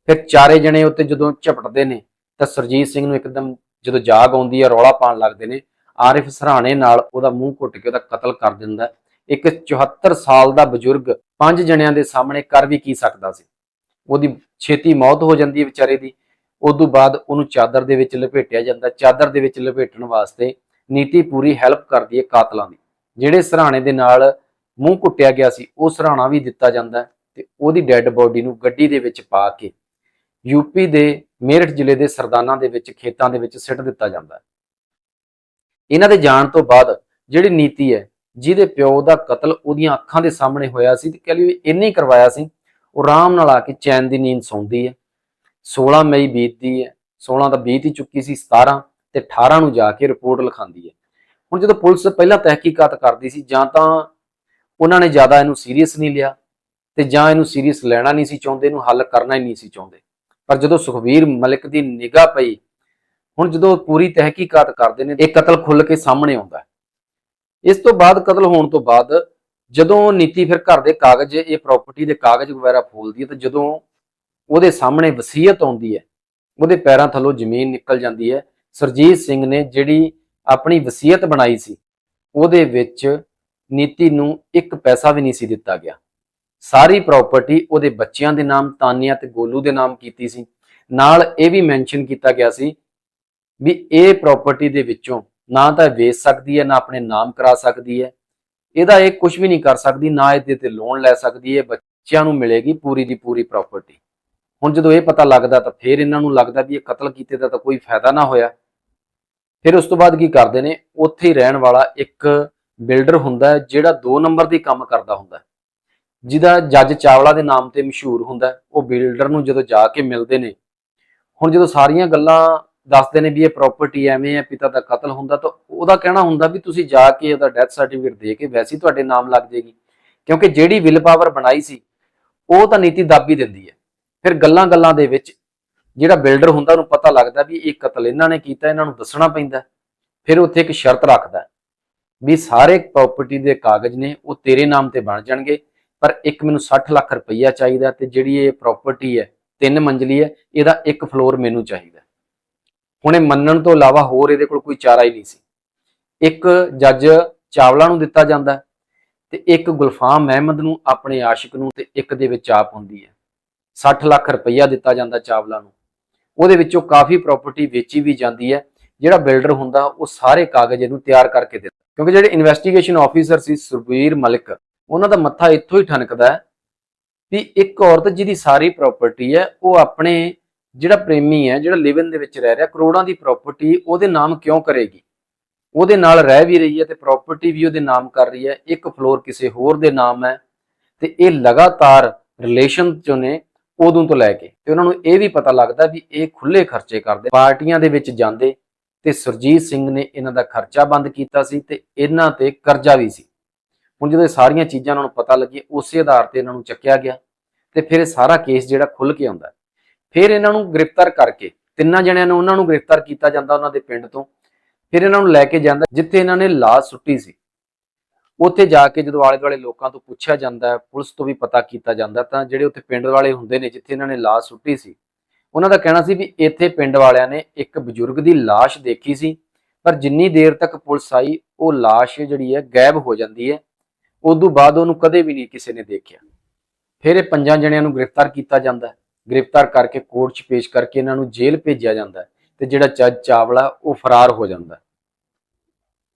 ਫਿਰ ਚਾਰੇ ਜਣੇ ਉੱਤੇ ਜਦੋਂ ਝਪਟਦੇ ਨੇ, ਤਾਂ ਸੁਰਜੀਤ ਸਿੰਘ ਨੂੰ ਇੱਕਦਮ ਜਦੋਂ ਜਾਗ ਆਉਂਦੀ ਹੈ, ਰੌਲਾ ਪਾਉਣ ਲੱਗਦੇ ਨੇ, ਆਰਿਫ ਸਰਾਣੇ ਨਾਲ ਉਹਦਾ ਮੂੰਹ ਘੁੱਟ ਕੇ ਉਹਦਾ ਕਤਲ ਕਰ ਦਿੰਦਾ ਇੱਕ 74 ਸਾਲ ਦਾ ਬਜ਼ੁਰਗ ਪੰਜ ਜਣਿਆਂ ਦੇ ਸਾਹਮਣੇ ਕਰ ਵੀ ਕੀ ਸਕਦਾ ਸੀ? ਉਹਦੀ ਛੇਤੀ ਮੌਤ ਹੋ ਜਾਂਦੀ ਹੈ ਵਿਚਾਰੇ ਦੀ ਉਦੋਂ ਬਾਅਦ ਉਹਨੂੰ ਚਾਦਰ ਦੇ ਵਿੱਚ ਲਪੇਟਿਆ ਜਾਂਦਾ, ਚਾਦਰ ਦੇ ਵਿੱਚ ਲਪੇਟਣ ਵਾਸਤੇ ਨੀਤੀ ਪੂਰੀ ਹੈਲਪ ਕਰਦੀ ਹੈ ਕਾਤਲਾਂ ਦੀ। ਜਿਹੜੇ ਸਰਾਣੇ ਦੇ ਨਾਲ ਮੂੰਹ ਕੁੱਟਿਆ ਗਿਆ ਸੀ, ਉਹ ਸਰਾਣਾ ਵੀ ਦਿੱਤਾ ਜਾਂਦਾ ਹੈ ਤੇ ਉਹਦੀ ਡੈੱਡ ਬੋਡੀ ਨੂੰ ਗੱਡੀ ਦੇ ਵਿੱਚ ਪਾ ਕੇ ਯੂਪੀ ਦੇ ਮੇਰਠ ਜ਼ਿਲ੍ਹੇ ਦੇ ਸਰਦਾਨਾ ਦੇ ਵਿੱਚ, ਖੇਤਾਂ ਦੇ ਵਿੱਚ ਸਿੱਟ ਦਿੱਤਾ ਜਾਂਦਾ ਇਹਨਾਂ ਦੇ ਜਾਣ ਤੋਂ ਬਾਅਦ ਜਿਹੜੀ ਨੀਤੀ ਹੈ, ਜਿਹਦੇ ਪਿਓ ਦਾ ਕਤਲ ਉਹਦੀਆਂ ਅੱਖਾਂ ਦੇ ਸਾਹਮਣੇ ਹੋਇਆ ਸੀ ਤੇ ਕਹ ਲਈ ਇੰਨੇ ਹੀ ਕਰਵਾਇਆ ਸੀ ਉਹ ਆਰਾਮ ਨਾਲ ਆ ਕੇ ਚੈਨ ਦੀ ਨੀਂਦ ਸੌਂਦੀ ਹੈ। 16 ਮਈ ਬੀਤਦੀ ਹੈ 16 ਤਾਂ ਬੀਤ ਹੀ ਚੁੱਕੀ ਸੀ 17 ਤੇ 18 ਨੂੰ ਜਾ ਕੇ ਰਿਪੋਰਟ ਲਿਖਾਉਂਦੀ ਹੈ। ਹੁਣ ਜਦੋਂ ਪੁਲਿਸ ਪਹਿਲਾਂ ਤਹਿਕੀਕਾਤ ਕਰਦੀ ਸੀ, ਜਾਂ ਤਾਂ ਉਹਨਾਂ ਨੇ ਜ਼ਿਆਦਾ ਇਹਨੂੰ ਸੀਰੀਅਸ ਨਹੀਂ ਲਿਆ ਤੇ ਜਾਂ ਇਹਨੂੰ ਸੀਰੀਅਸ ਲੈਣਾ ਨਹੀਂ ਸੀ ਚਾਹੁੰਦੇ, ਇਹਨੂੰ ਹੱਲ ਕਰਨਾ ਹੀ ਨਹੀਂ ਸੀ ਚਾਹੁੰਦੇ। ਪਰ ਜਦੋਂ ਸੁਖਵੀਰ ਮਲਿਕ ਦੀ ਨਿਗਾਹ ਪਈ, ਹੁਣ ਜਦੋਂ ਪੂਰੀ ਤਹਿਕੀਕਾਤ ਕਰਦੇ ਨੇ, ਇਹ ਕਤਲ ਖੁੱਲ ਕੇ ਸਾਹਮਣੇ ਆਉਂਦਾ ਇਸ ਤੋਂ ਬਾਅਦ ਕਤਲ ਹੋਣ ਤੋਂ ਬਾਅਦ ਜਦੋਂ ਨੀਤੀ ਫਿਰ ਘਰ ਦੇ ਕਾਗਜ਼, ਇਹ ਪ੍ਰਾਪਰਟੀ ਦੇ ਕਾਗਜ਼ ਵਗੈਰਾ ਫੋਲਦੀ ਹੈ ਤਾਂ ਜਦੋਂ ਉਹਦੇ ਸਾਹਮਣੇ ਵਸੀਅਤ ਆਉਂਦੀ ਹੈ, ਉਹਦੇ ਪੈਰਾਂ ਥੱਲੋਂ ਜ਼ਮੀਨ ਨਿਕਲ ਜਾਂਦੀ ਹੈ, ਸਰਜੀਤ ਸਿੰਘ ਨੇ ਜਿਹੜੀ ਆਪਣੀ ਵਸੀਅਤ ਬਣਾਈ ਸੀ, ਉਹਦੇ ਵਿੱਚ ਨੀਤੀ ਨੂੰ ਇੱਕ ਪੈਸਾ ਵੀ ਨਹੀਂ ਸੀ ਦਿੱਤਾ ਗਿਆ। ਸਾਰੀ ਪ੍ਰਾਪਰਟੀ ਉਹਦੇ ਬੱਚਿਆਂ ਦੇ ਨਾਮ, ਤਾਨੀਆ ਤੇ ਗੋਲੂ ਦੇ ਨਾਮ ਕੀਤੀ ਸੀ। ਨਾਲ ਇਹ ਵੀ ਮੈਂਸ਼ਨ ਕੀਤਾ ਗਿਆ ਸੀ ਵੀ ਇਹ ਪ੍ਰਾਪਰਟੀ ਦੇ ਵਿੱਚੋਂ ਨਾ ਤਾਂ ਇਹ ਵੇਚ ਸਕਦੀ ਹੈ, ਨਾ ਆਪਣੇ ਨਾਮ ਕਰਾ ਸਕਦੀ ਹੈ ਇਹਦਾ ਇਹ ਕੁਝ ਵੀ ਨਹੀਂ ਕਰ ਸਕਦੀ, ਨਾ ਇਹਦੇ ਤੇ ਲੋਨ ਲੈ ਸਕਦੀ ਹੈ ਬੱਚਿਆਂ ਨੂੰ ਮਿਲੇਗੀ ਪੂਰੀ ਦੀ ਪੂਰੀ ਪ੍ਰਾਪਰਟੀ ਹੁਣ ਜਦੋਂ ਇਹ ਪਤਾ ਲੱਗਦਾ ਤਾਂ ਫਿਰ ਇਹਨਾਂ ਨੂੰ ਲੱਗਦਾ ਵੀ ਇਹ ਕਤਲ ਕੀਤੇ ਦਾ ਤਾਂ ਕੋਈ ਫਾਇਦਾ ਨਾ ਹੋਇਆ। ਫਿਰ ਉਸ ਤੋਂ ਬਾਅਦ ਕੀ ਕਰਦੇ ਨੇ? ਉੱਥੇ ਹੀ ਰਹਿਣ ਵਾਲਾ ਇੱਕ ਬਿਲਡਰ ਹੁੰਦਾ ਜਿਹੜਾ 2 ਨੰਬਰ ਦੀ ਕੰਮ ਕਰਦਾ ਹੁੰਦਾ ਜਿਹਦਾ ਜੱਜ ਚਾਵਲਾ ਦੇ ਨਾਮ ਤੇ ਮਸ਼ਹੂਰ ਹੁੰਦਾ ਉਹ ਬਿਲਡਰ ਨੂੰ ਜਦੋਂ ਜਾ ਕੇ ਮਿਲਦੇ ਨੇ, ਹੁਣ ਜਦੋਂ ਸਾਰੀਆਂ ਗੱਲਾਂ ਦੱਸਦੇ ਨੇ ਵੀ ਇਹ ਪ੍ਰਾਪਰਟੀ ਐਵੇਂ ਹੈ, ਪਿਤਾ ਦਾ ਕਤਲ ਹੁੰਦਾ ਤਾਂ ਉਹਦਾ ਕਹਿਣਾ ਹੁੰਦਾ ਵੀ ਤੁਸੀਂ ਜਾ ਕੇ ਉਹਦਾ ਡੈਥ ਸਰਟੀਫਿਕੇਟ ਦੇ ਕੇ ਵੈਸੇ ਹੀ ਤੁਹਾਡੇ ਨਾਮ ਲੱਗ ਜਾਏਗੀ। ਕਿਉਂਕਿ ਜਿਹੜੀ ਵਿਲ ਪਾਵਰ ਬਣਾਈ ਸੀ, ਉਹ ਤਾਂ ਨੀਤੀ ਦਾਬੀ ਦਿੰਦੀ ਹੈ। ਫਿਰ ਗੱਲਾਂ ਗੱਲਾਂ ਦੇ ਵਿੱਚ ਜਿਹੜਾ ਬਿਲਡਰ ਹੁੰਦਾ ਉਹਨੂੰ ਪਤਾ ਲੱਗਦਾ ਵੀ ਇਹ ਕਤਲ ਇਹਨਾਂ ਨੇ ਕੀਤਾ, ਇਹਨਾਂ ਨੂੰ ਦੱਸਣਾ ਪੈਂਦਾ ਫਿਰ ਉੱਥੇ ਇੱਕ ਸ਼ਰਤ ਰੱਖਦਾ ਵੀ ਸਾਰੇ ਪ੍ਰਾਪਰਟੀ ਦੇ ਕਾਗਜ਼ ਨੇ, ਉਹ ਤੇਰੇ ਨਾਮ ਤੇ ਬਣ ਜਾਣਗੇ, ਪਰ ਇੱਕ ਮੈਨੂੰ 60 ਲੱਖ ਰੁਪਈਆ ਚਾਹੀਦਾ ਤੇ ਜਿਹੜੀ ਇਹ ਪ੍ਰਾਪਰਟੀ ਹੈ, ਤਿੰਨ ਮੰਜ਼ਲੀ ਹੈ, ਇਹਦਾ ਇੱਕ ਫਲੋਰ ਮੈਨੂੰ ਚਾਹੀਦਾ ਹੁਣ ਇਹ ਮੰਨਣ ਤੋਂ ਇਲਾਵਾ ਹੋਰ ਇਹਦੇ ਕੋਲ ਕੋਈ ਚਾਰਾ ਹੀ ਨਹੀਂ ਸੀ। ਇੱਕ ਜੱਜ ਚਾਵਲਾ ਨੂੰ ਦਿੱਤਾ ਜਾਂਦਾ ਹੈ ਤੇ ਇੱਕ ਗੁਲਫਾਮ ਅਹਿਮਦ ਨੂੰ ਆਪਣੇ ਆਸ਼ਿਕ ਨੂੰ ਤੇ ਇੱਕ ਦੇ ਵਿੱਚ ਆਪ ਹੁੰਦੀ ਹੈ। 60 ਲੱਖ ਰੁਪਈਆ ਦਿੱਤਾ ਜਾਂਦਾ ਚਾਵਲਾ ਨੂੰ। ਉਹਦੇ ਵਿੱਚੋਂ ਕਾਫੀ ਪ੍ਰਾਪਰਟੀ ਵੇਚੀ ਵੀ ਜਾਂਦੀ ਹੈ। ਜਿਹੜਾ ਬਿਲਡਰ ਹੁੰਦਾ, ਉਹ ਸਾਰੇ ਕਾਗਜ਼ ਇਹਨੂੰ ਤਿਆਰ ਕਰਕੇ ਦਿੰਦਾ ਕਿਉਂਕਿ ਜਿਹੜੇ ਇਨਵੈਸਟੀਗੇਸ਼ਨ ਆਫੀਸਰ ਸੀ ਸੁਰਬੀਰ ਮਲਿਕ, ਉਹਨਾਂ ਦਾ ਮੱਥਾ ਇੱਥੋਂ ਹੀ ਠਣਕਦਾ ਵੀ ਇੱਕ ਔਰਤ ਜਿਹਦੀ ਸਾਰੀ ਪ੍ਰਾਪਰਟੀ ਹੈ, ਉਹ ਆਪਣੇ ਜਿਹੜਾ ਪ੍ਰੇਮੀ ਹੈ, ਜਿਹੜਾ ਲਿਵਨ ਦੇ ਵਿੱਚ ਰਹਿ ਰਿਹਾ, ਕਰੋੜਾਂ ਦੀ ਪ੍ਰਾਪਰਟੀ ਉਹਦੇ ਨਾਮ ਕਿਉਂ ਕਰੇਗੀ? ਉਹਦੇ ਨਾਲ ਰਹਿ ਵੀ ਰਹੀ ਹੈ ਤੇ ਪ੍ਰਾਪਰਟੀ ਵੀ ਉਹਦੇ ਨਾਮ ਕਰ ਰਹੀ ਹੈ। ਇੱਕ ਫਲੋਰ ਕਿਸੇ ਹੋਰ ਦੇ ਨਾਮ ਹੈ ਤੇ ਇਹ ਲਗਾਤਾਰ ਰਿਲੇਸ਼ਨ ਚੋਂ ਨੇ ਉਦੋਂ ਤੋਂ ਲੈ ਕੇ ਤੇ ਉਹਨਾਂ ਨੂੰ ਇਹ ਵੀ ਪਤਾ ਲੱਗਦਾ ਵੀ ਇਹ ਖੁੱਲੇ ਖਰਚੇ ਕਰਦੇ ਪਾਰਟੀਆਂ ਦੇ ਵਿੱਚ ਜਾਂਦੇ ਤੇ ਸੁਰਜੀਤ ਸਿੰਘ ਨੇ ਇਹਨਾਂ ਦਾ ਖਰਚਾ ਬੰਦ ਕੀਤਾ ਸੀ ਤੇ ਇਹਨਾਂ ਤੇ ਕਰਜ਼ਾ ਵੀ ਸੀ। ਹੁਣ ਜਦੋਂ ਇਹ ਸਾਰੀਆਂ ਚੀਜ਼ਾਂ ਉਹਨਾਂ ਨੂੰ ਪਤਾ ਲੱਗੀ, ਉਸੇ ਆਧਾਰ ਤੇ ਇਹਨਾਂ ਨੂੰ ਚੱਕਿਆ ਗਿਆ ਤੇ ਫਿਰ ਇਹ ਸਾਰਾ ਕੇਸ ਜਿਹੜਾ ਖੁੱਲ ਕੇ ਆਉਂਦਾ। ਫਿਰ ਇਹਨਾਂ ਨੂੰ ਗ੍ਰਿਫਤਾਰ ਕਰਕੇ, ਤਿੰਨਾਂ ਜਣਿਆਂ ਨੂੰ ਉਹਨਾਂ ਨੂੰ ਗ੍ਰਿਫਤਾਰ ਕੀਤਾ ਜਾਂਦਾ ਉਹਨਾਂ ਦੇ ਪਿੰਡ ਤੋਂ, ਫਿਰ ਇਹਨਾਂ ਨੂੰ ਲੈ ਕੇ ਜਾਂਦਾ, ਜਿੱਥੇ ਇਹਨਾਂ ਨੇ ਲਾਸ਼ ਸੁੱਟੀ ਸੀ। ਉੱਥੇ ਜਾ ਕੇ ਜਦੋਂ ਆਲੇ ਦੁਆਲੇ ਲੋਕਾਂ ਤੋਂ ਪੁੱਛਿਆ ਜਾਂਦਾ, ਪੁਲਿਸ ਤੋਂ ਵੀ ਪਤਾ ਕੀਤਾ ਜਾਂਦਾ, ਤਾਂ ਜਿਹੜੇ ਉੱਥੇ ਪਿੰਡ ਵਾਲੇ ਹੁੰਦੇ ਨੇ, ਜਿੱਥੇ ਇਹਨਾਂ ਨੇ ਲਾਸ਼ ਸੁੱਟੀ ਸੀ, ਉਹਨਾਂ ਦਾ ਕਹਿਣਾ ਸੀ ਵੀ ਇੱਥੇ ਪਿੰਡ ਵਾਲਿਆਂ ਨੇ ਇੱਕ ਬਜ਼ੁਰਗ ਦੀ ਲਾਸ਼ ਦੇਖੀ ਸੀ, ਪਰ ਜਿੰਨੀ ਦੇਰ ਤੱਕ ਪੁਲਿਸ ਆਈ, ਉਹ ਲਾਸ਼ ਜਿਹੜੀ ਹੈ, ਗਾਇਬ ਹੋ ਜਾਂਦੀ ਹੈ। ਉਦੋਂ ਬਾਅਦ ਉਹਨੂੰ ਕਦੇ ਵੀ ਨਹੀਂ ਕਿਸੇ ਨੇ ਦੇਖਿਆ। ਫਿਰ ਇਹ ਪੰਜਾਂ ਜਣਿਆਂ ਨੂੰ ਗ੍ਰਿਫਤਾਰ ਕੀਤਾ ਜਾਂਦਾ। ਗ੍ਰਿਫਤਾਰ ਕਰਕੇ ਕੋਰਟ 'ਚ ਪੇਸ਼ ਕਰਕੇ ਇਹਨਾਂ ਨੂੰ ਜੇਲ੍ਹ ਭੇਜਿਆ ਜਾਂਦਾ ਹੈ ਤੇ ਜਿਹੜਾ ਜੱਜ ਚਾਵਲਾ ਉਹ ਫਰਾਰ ਹੋ ਜਾਂਦਾ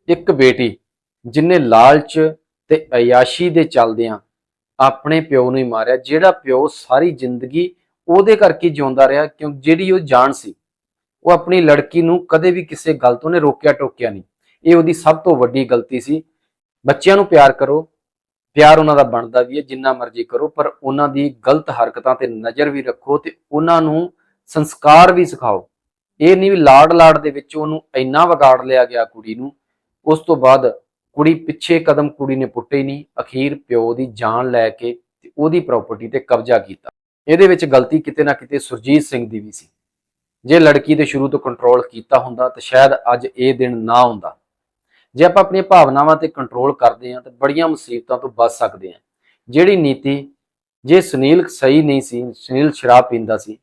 ਇੱਕ ਬੇਟੀ ਜਿਨੇ ਲਾਲਚ ਤੇ ਅਯਾਸ਼ੀ ਦੇ ਚੱਲਦਿਆਂ ਆਪਣੇ ਪਿਓ ਨੂੰ ਹੀ ਮਾਰਿਆ, ਜਿਹੜਾ ਪਿਓ ਸਾਰੀ ਜ਼ਿੰਦਗੀ ਉਹਦੇ ਕਰਕੇ ਜਿਉਂਦਾ ਰਿਹਾ ਕਿਉਂ? ਜਿਹੜੀ ਉਹ ਜਾਣ ਸੀ, ਉਹ ਆਪਣੀ ਲੜਕੀ ਨੂੰ ਕਦੇ ਵੀ ਕਿਸੇ ਗੱਲ ਤੋਂ ਨੇ ਰੋਕਿਆ ਟੋਕਿਆ ਨਹੀਂ। ਇਹ ਉਹਦੀ ਸਭ ਤੋਂ ਵੱਡੀ ਗਲਤੀ ਸੀ। ਬੱਚਿਆਂ ਨੂੰ ਪਿਆਰ ਕਰੋ ਪਿਆਰ ਉਹਨਾਂ ਦਾ ਬਣਦਾ ਵੀ ਹੈ, ਜਿੰਨਾ ਮਰਜ਼ੀ ਕਰੋ, ਪਰ ਉਹਨਾਂ ਦੀ ਗਲਤ ਹਰਕਤਾਂ ਤੇ ਨਜ਼ਰ ਵੀ ਰੱਖੋ ਤੇ ਉਹਨਾਂ ਨੂੰ ਸੰਸਕਾਰ ਵੀ ਸਿਖਾਓ। ਇਹ ਨਹੀਂ ਵੀ ਲਾੜ ਲਾੜ ਦੇ ਵਿੱਚ ਉਹਨੂੰ ਇੰਨਾ ਵਿਗਾੜ ਲਿਆ ਗਿਆ ਕੁੜੀ ਨੂੰ, ਉਸ ਤੋਂ ਬਾਅਦ ਕੁੜੀ ਪਿੱਛੇ ਕਦਮ ਕੁੜੀ ਨੇ ਪੁੱਟੇ ਨਹੀਂ, ਅਖੀਰ ਪਿਓ ਦੀ ਜਾਨ ਲੈ ਕੇ ਤੇ ਉਹਦੀ ਪ੍ਰਾਪਰਟੀ ਤੇ ਕਬਜ਼ਾ ਕੀਤਾ। ਇਹਦੇ ਵਿੱਚ ਗਲਤੀ ਕਿਤੇ ਨਾ ਕਿਤੇ ਸੁਰਜੀਤ ਸਿੰਘ ਦੀ ਵੀ ਸੀ। ਜੇ ਲੜਕੀ ਦੇ ਸ਼ੁਰੂ ਤੋਂ ਕੰਟਰੋਲ ਕੀਤਾ ਹੁੰਦਾ ਤਾਂ ਸ਼ਾਇਦ ਅੱਜ ਇਹ ਦਿਨ ਨਾ ਹੁੰਦਾ। ਜੇ ਆਪਾਂ ਆਪਣੀਆਂ ਭਾਵਨਾਵਾਂ ਤੇ ਕੰਟਰੋਲ ਕਰਦੇ ਹਾਂ, ਤਾਂ ਬੜੀਆਂ ਮੁਸੀਬਤਾਂ ਤੋਂ ਬਚ ਸਕਦੇ ਹਾਂ। ਜਿਹੜੀ ਨੀਤੀ, ਜੇ ਸੁਨੀਲ ਸਹੀ ਨਹੀਂ ਸੀ, ਸੁਨੀਲ ਸ਼ਰਾਬ ਪੀਂਦਾ ਸੀ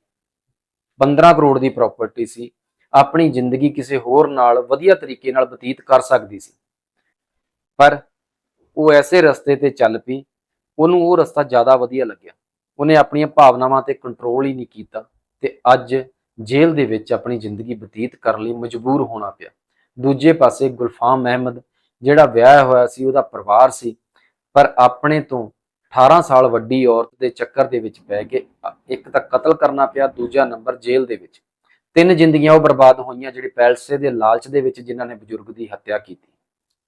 15 ਕਰੋੜ ਦੀ ਪ੍ਰਾਪਰਟੀ ਸੀ, ਆਪਣੀ ਜ਼ਿੰਦਗੀ ਕਿਸੇ ਹੋਰ ਨਾਲ ਵਧੀਆ ਤਰੀਕੇ ਨਾਲ ਬਤੀਤ ਕਰ ਸਕਦੀ ਸੀ। ਪਰ ਉਹ ਐਸੇ ਰਸਤੇ ਤੇ ਚੱਲ ਪਈ, ਉਹਨੂੰ ਉਹ ਰਸਤਾ ਜ਼ਿਆਦਾ ਵਧੀਆ ਲੱਗਿਆ। ਉਹਨੇ ਆਪਣੀਆਂ ਭਾਵਨਾਵਾਂ ਤੇ ਕੰਟਰੋਲ ਹੀ ਨਹੀਂ ਕੀਤਾ ਤੇ ਅੱਜ ਜੇਲ੍ਹ ਦੇ ਵਿੱਚ ਆਪਣੀ ਜ਼ਿੰਦਗੀ ਬਤੀਤ ਕਰਨ ਲਈ ਮਜਬੂਰ ਹੋਣਾ ਪਿਆ। ਦੂਜੇ ਪਾਸੇ ਗੁਲਫਾਮ ਅਹਿਮਦ, ਜਿਹੜਾ ਵਿਆਹ ਹੋਇਆ ਸੀ, ਉਹਦਾ ਪਰਿਵਾਰ ਸੀ। ਪਰ ਆਪਣੇ ਤੋਂ 18 ਸਾਲ ਵੱਡੀ ਔਰਤ ਦੇ ਚੱਕਰ ਦੇ ਵਿੱਚ ਪੈ ਕੇ ਇੱਕ ਤਾਂ ਕਤਲ ਕਰਨਾ ਪਿਆ, ਦੂਜਾ ਨੰਬਰ ਜੇਲ੍ਹ ਦੇ ਵਿੱਚ। ਤਿੰਨ ਜ਼ਿੰਦਗੀਆਂ ਉਹ ਬਰਬਾਦ ਹੋਈਆਂ, ਜਿਹੜੇ ਪੈਲਸੇ ਦੇ ਲਾਲਚ ਦੇ ਵਿੱਚ ਜਿਨ੍ਹਾਂ ਨੇ ਬਜ਼ੁਰਗ ਦੀ ਹੱਤਿਆ ਕੀਤੀ।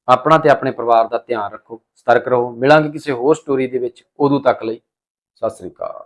ਆਪਣਾ ਤੇ ਆਪਣੇ ਪਰਿਵਾਰ ਦਾ ਧਿਆਨ ਰੱਖੋ, ਸਤਰਕ ਰਹੋ। ਮਿਲਾਂਗੇ ਕਿਸੇ ਹੋਰ ਸਟੋਰੀ ਦੇ ਵਿੱਚ। ਉਦੋਂ ਤੱਕ ਲਈ ਸਤਿ ਸ੍ਰੀ ਅਕਾਲ।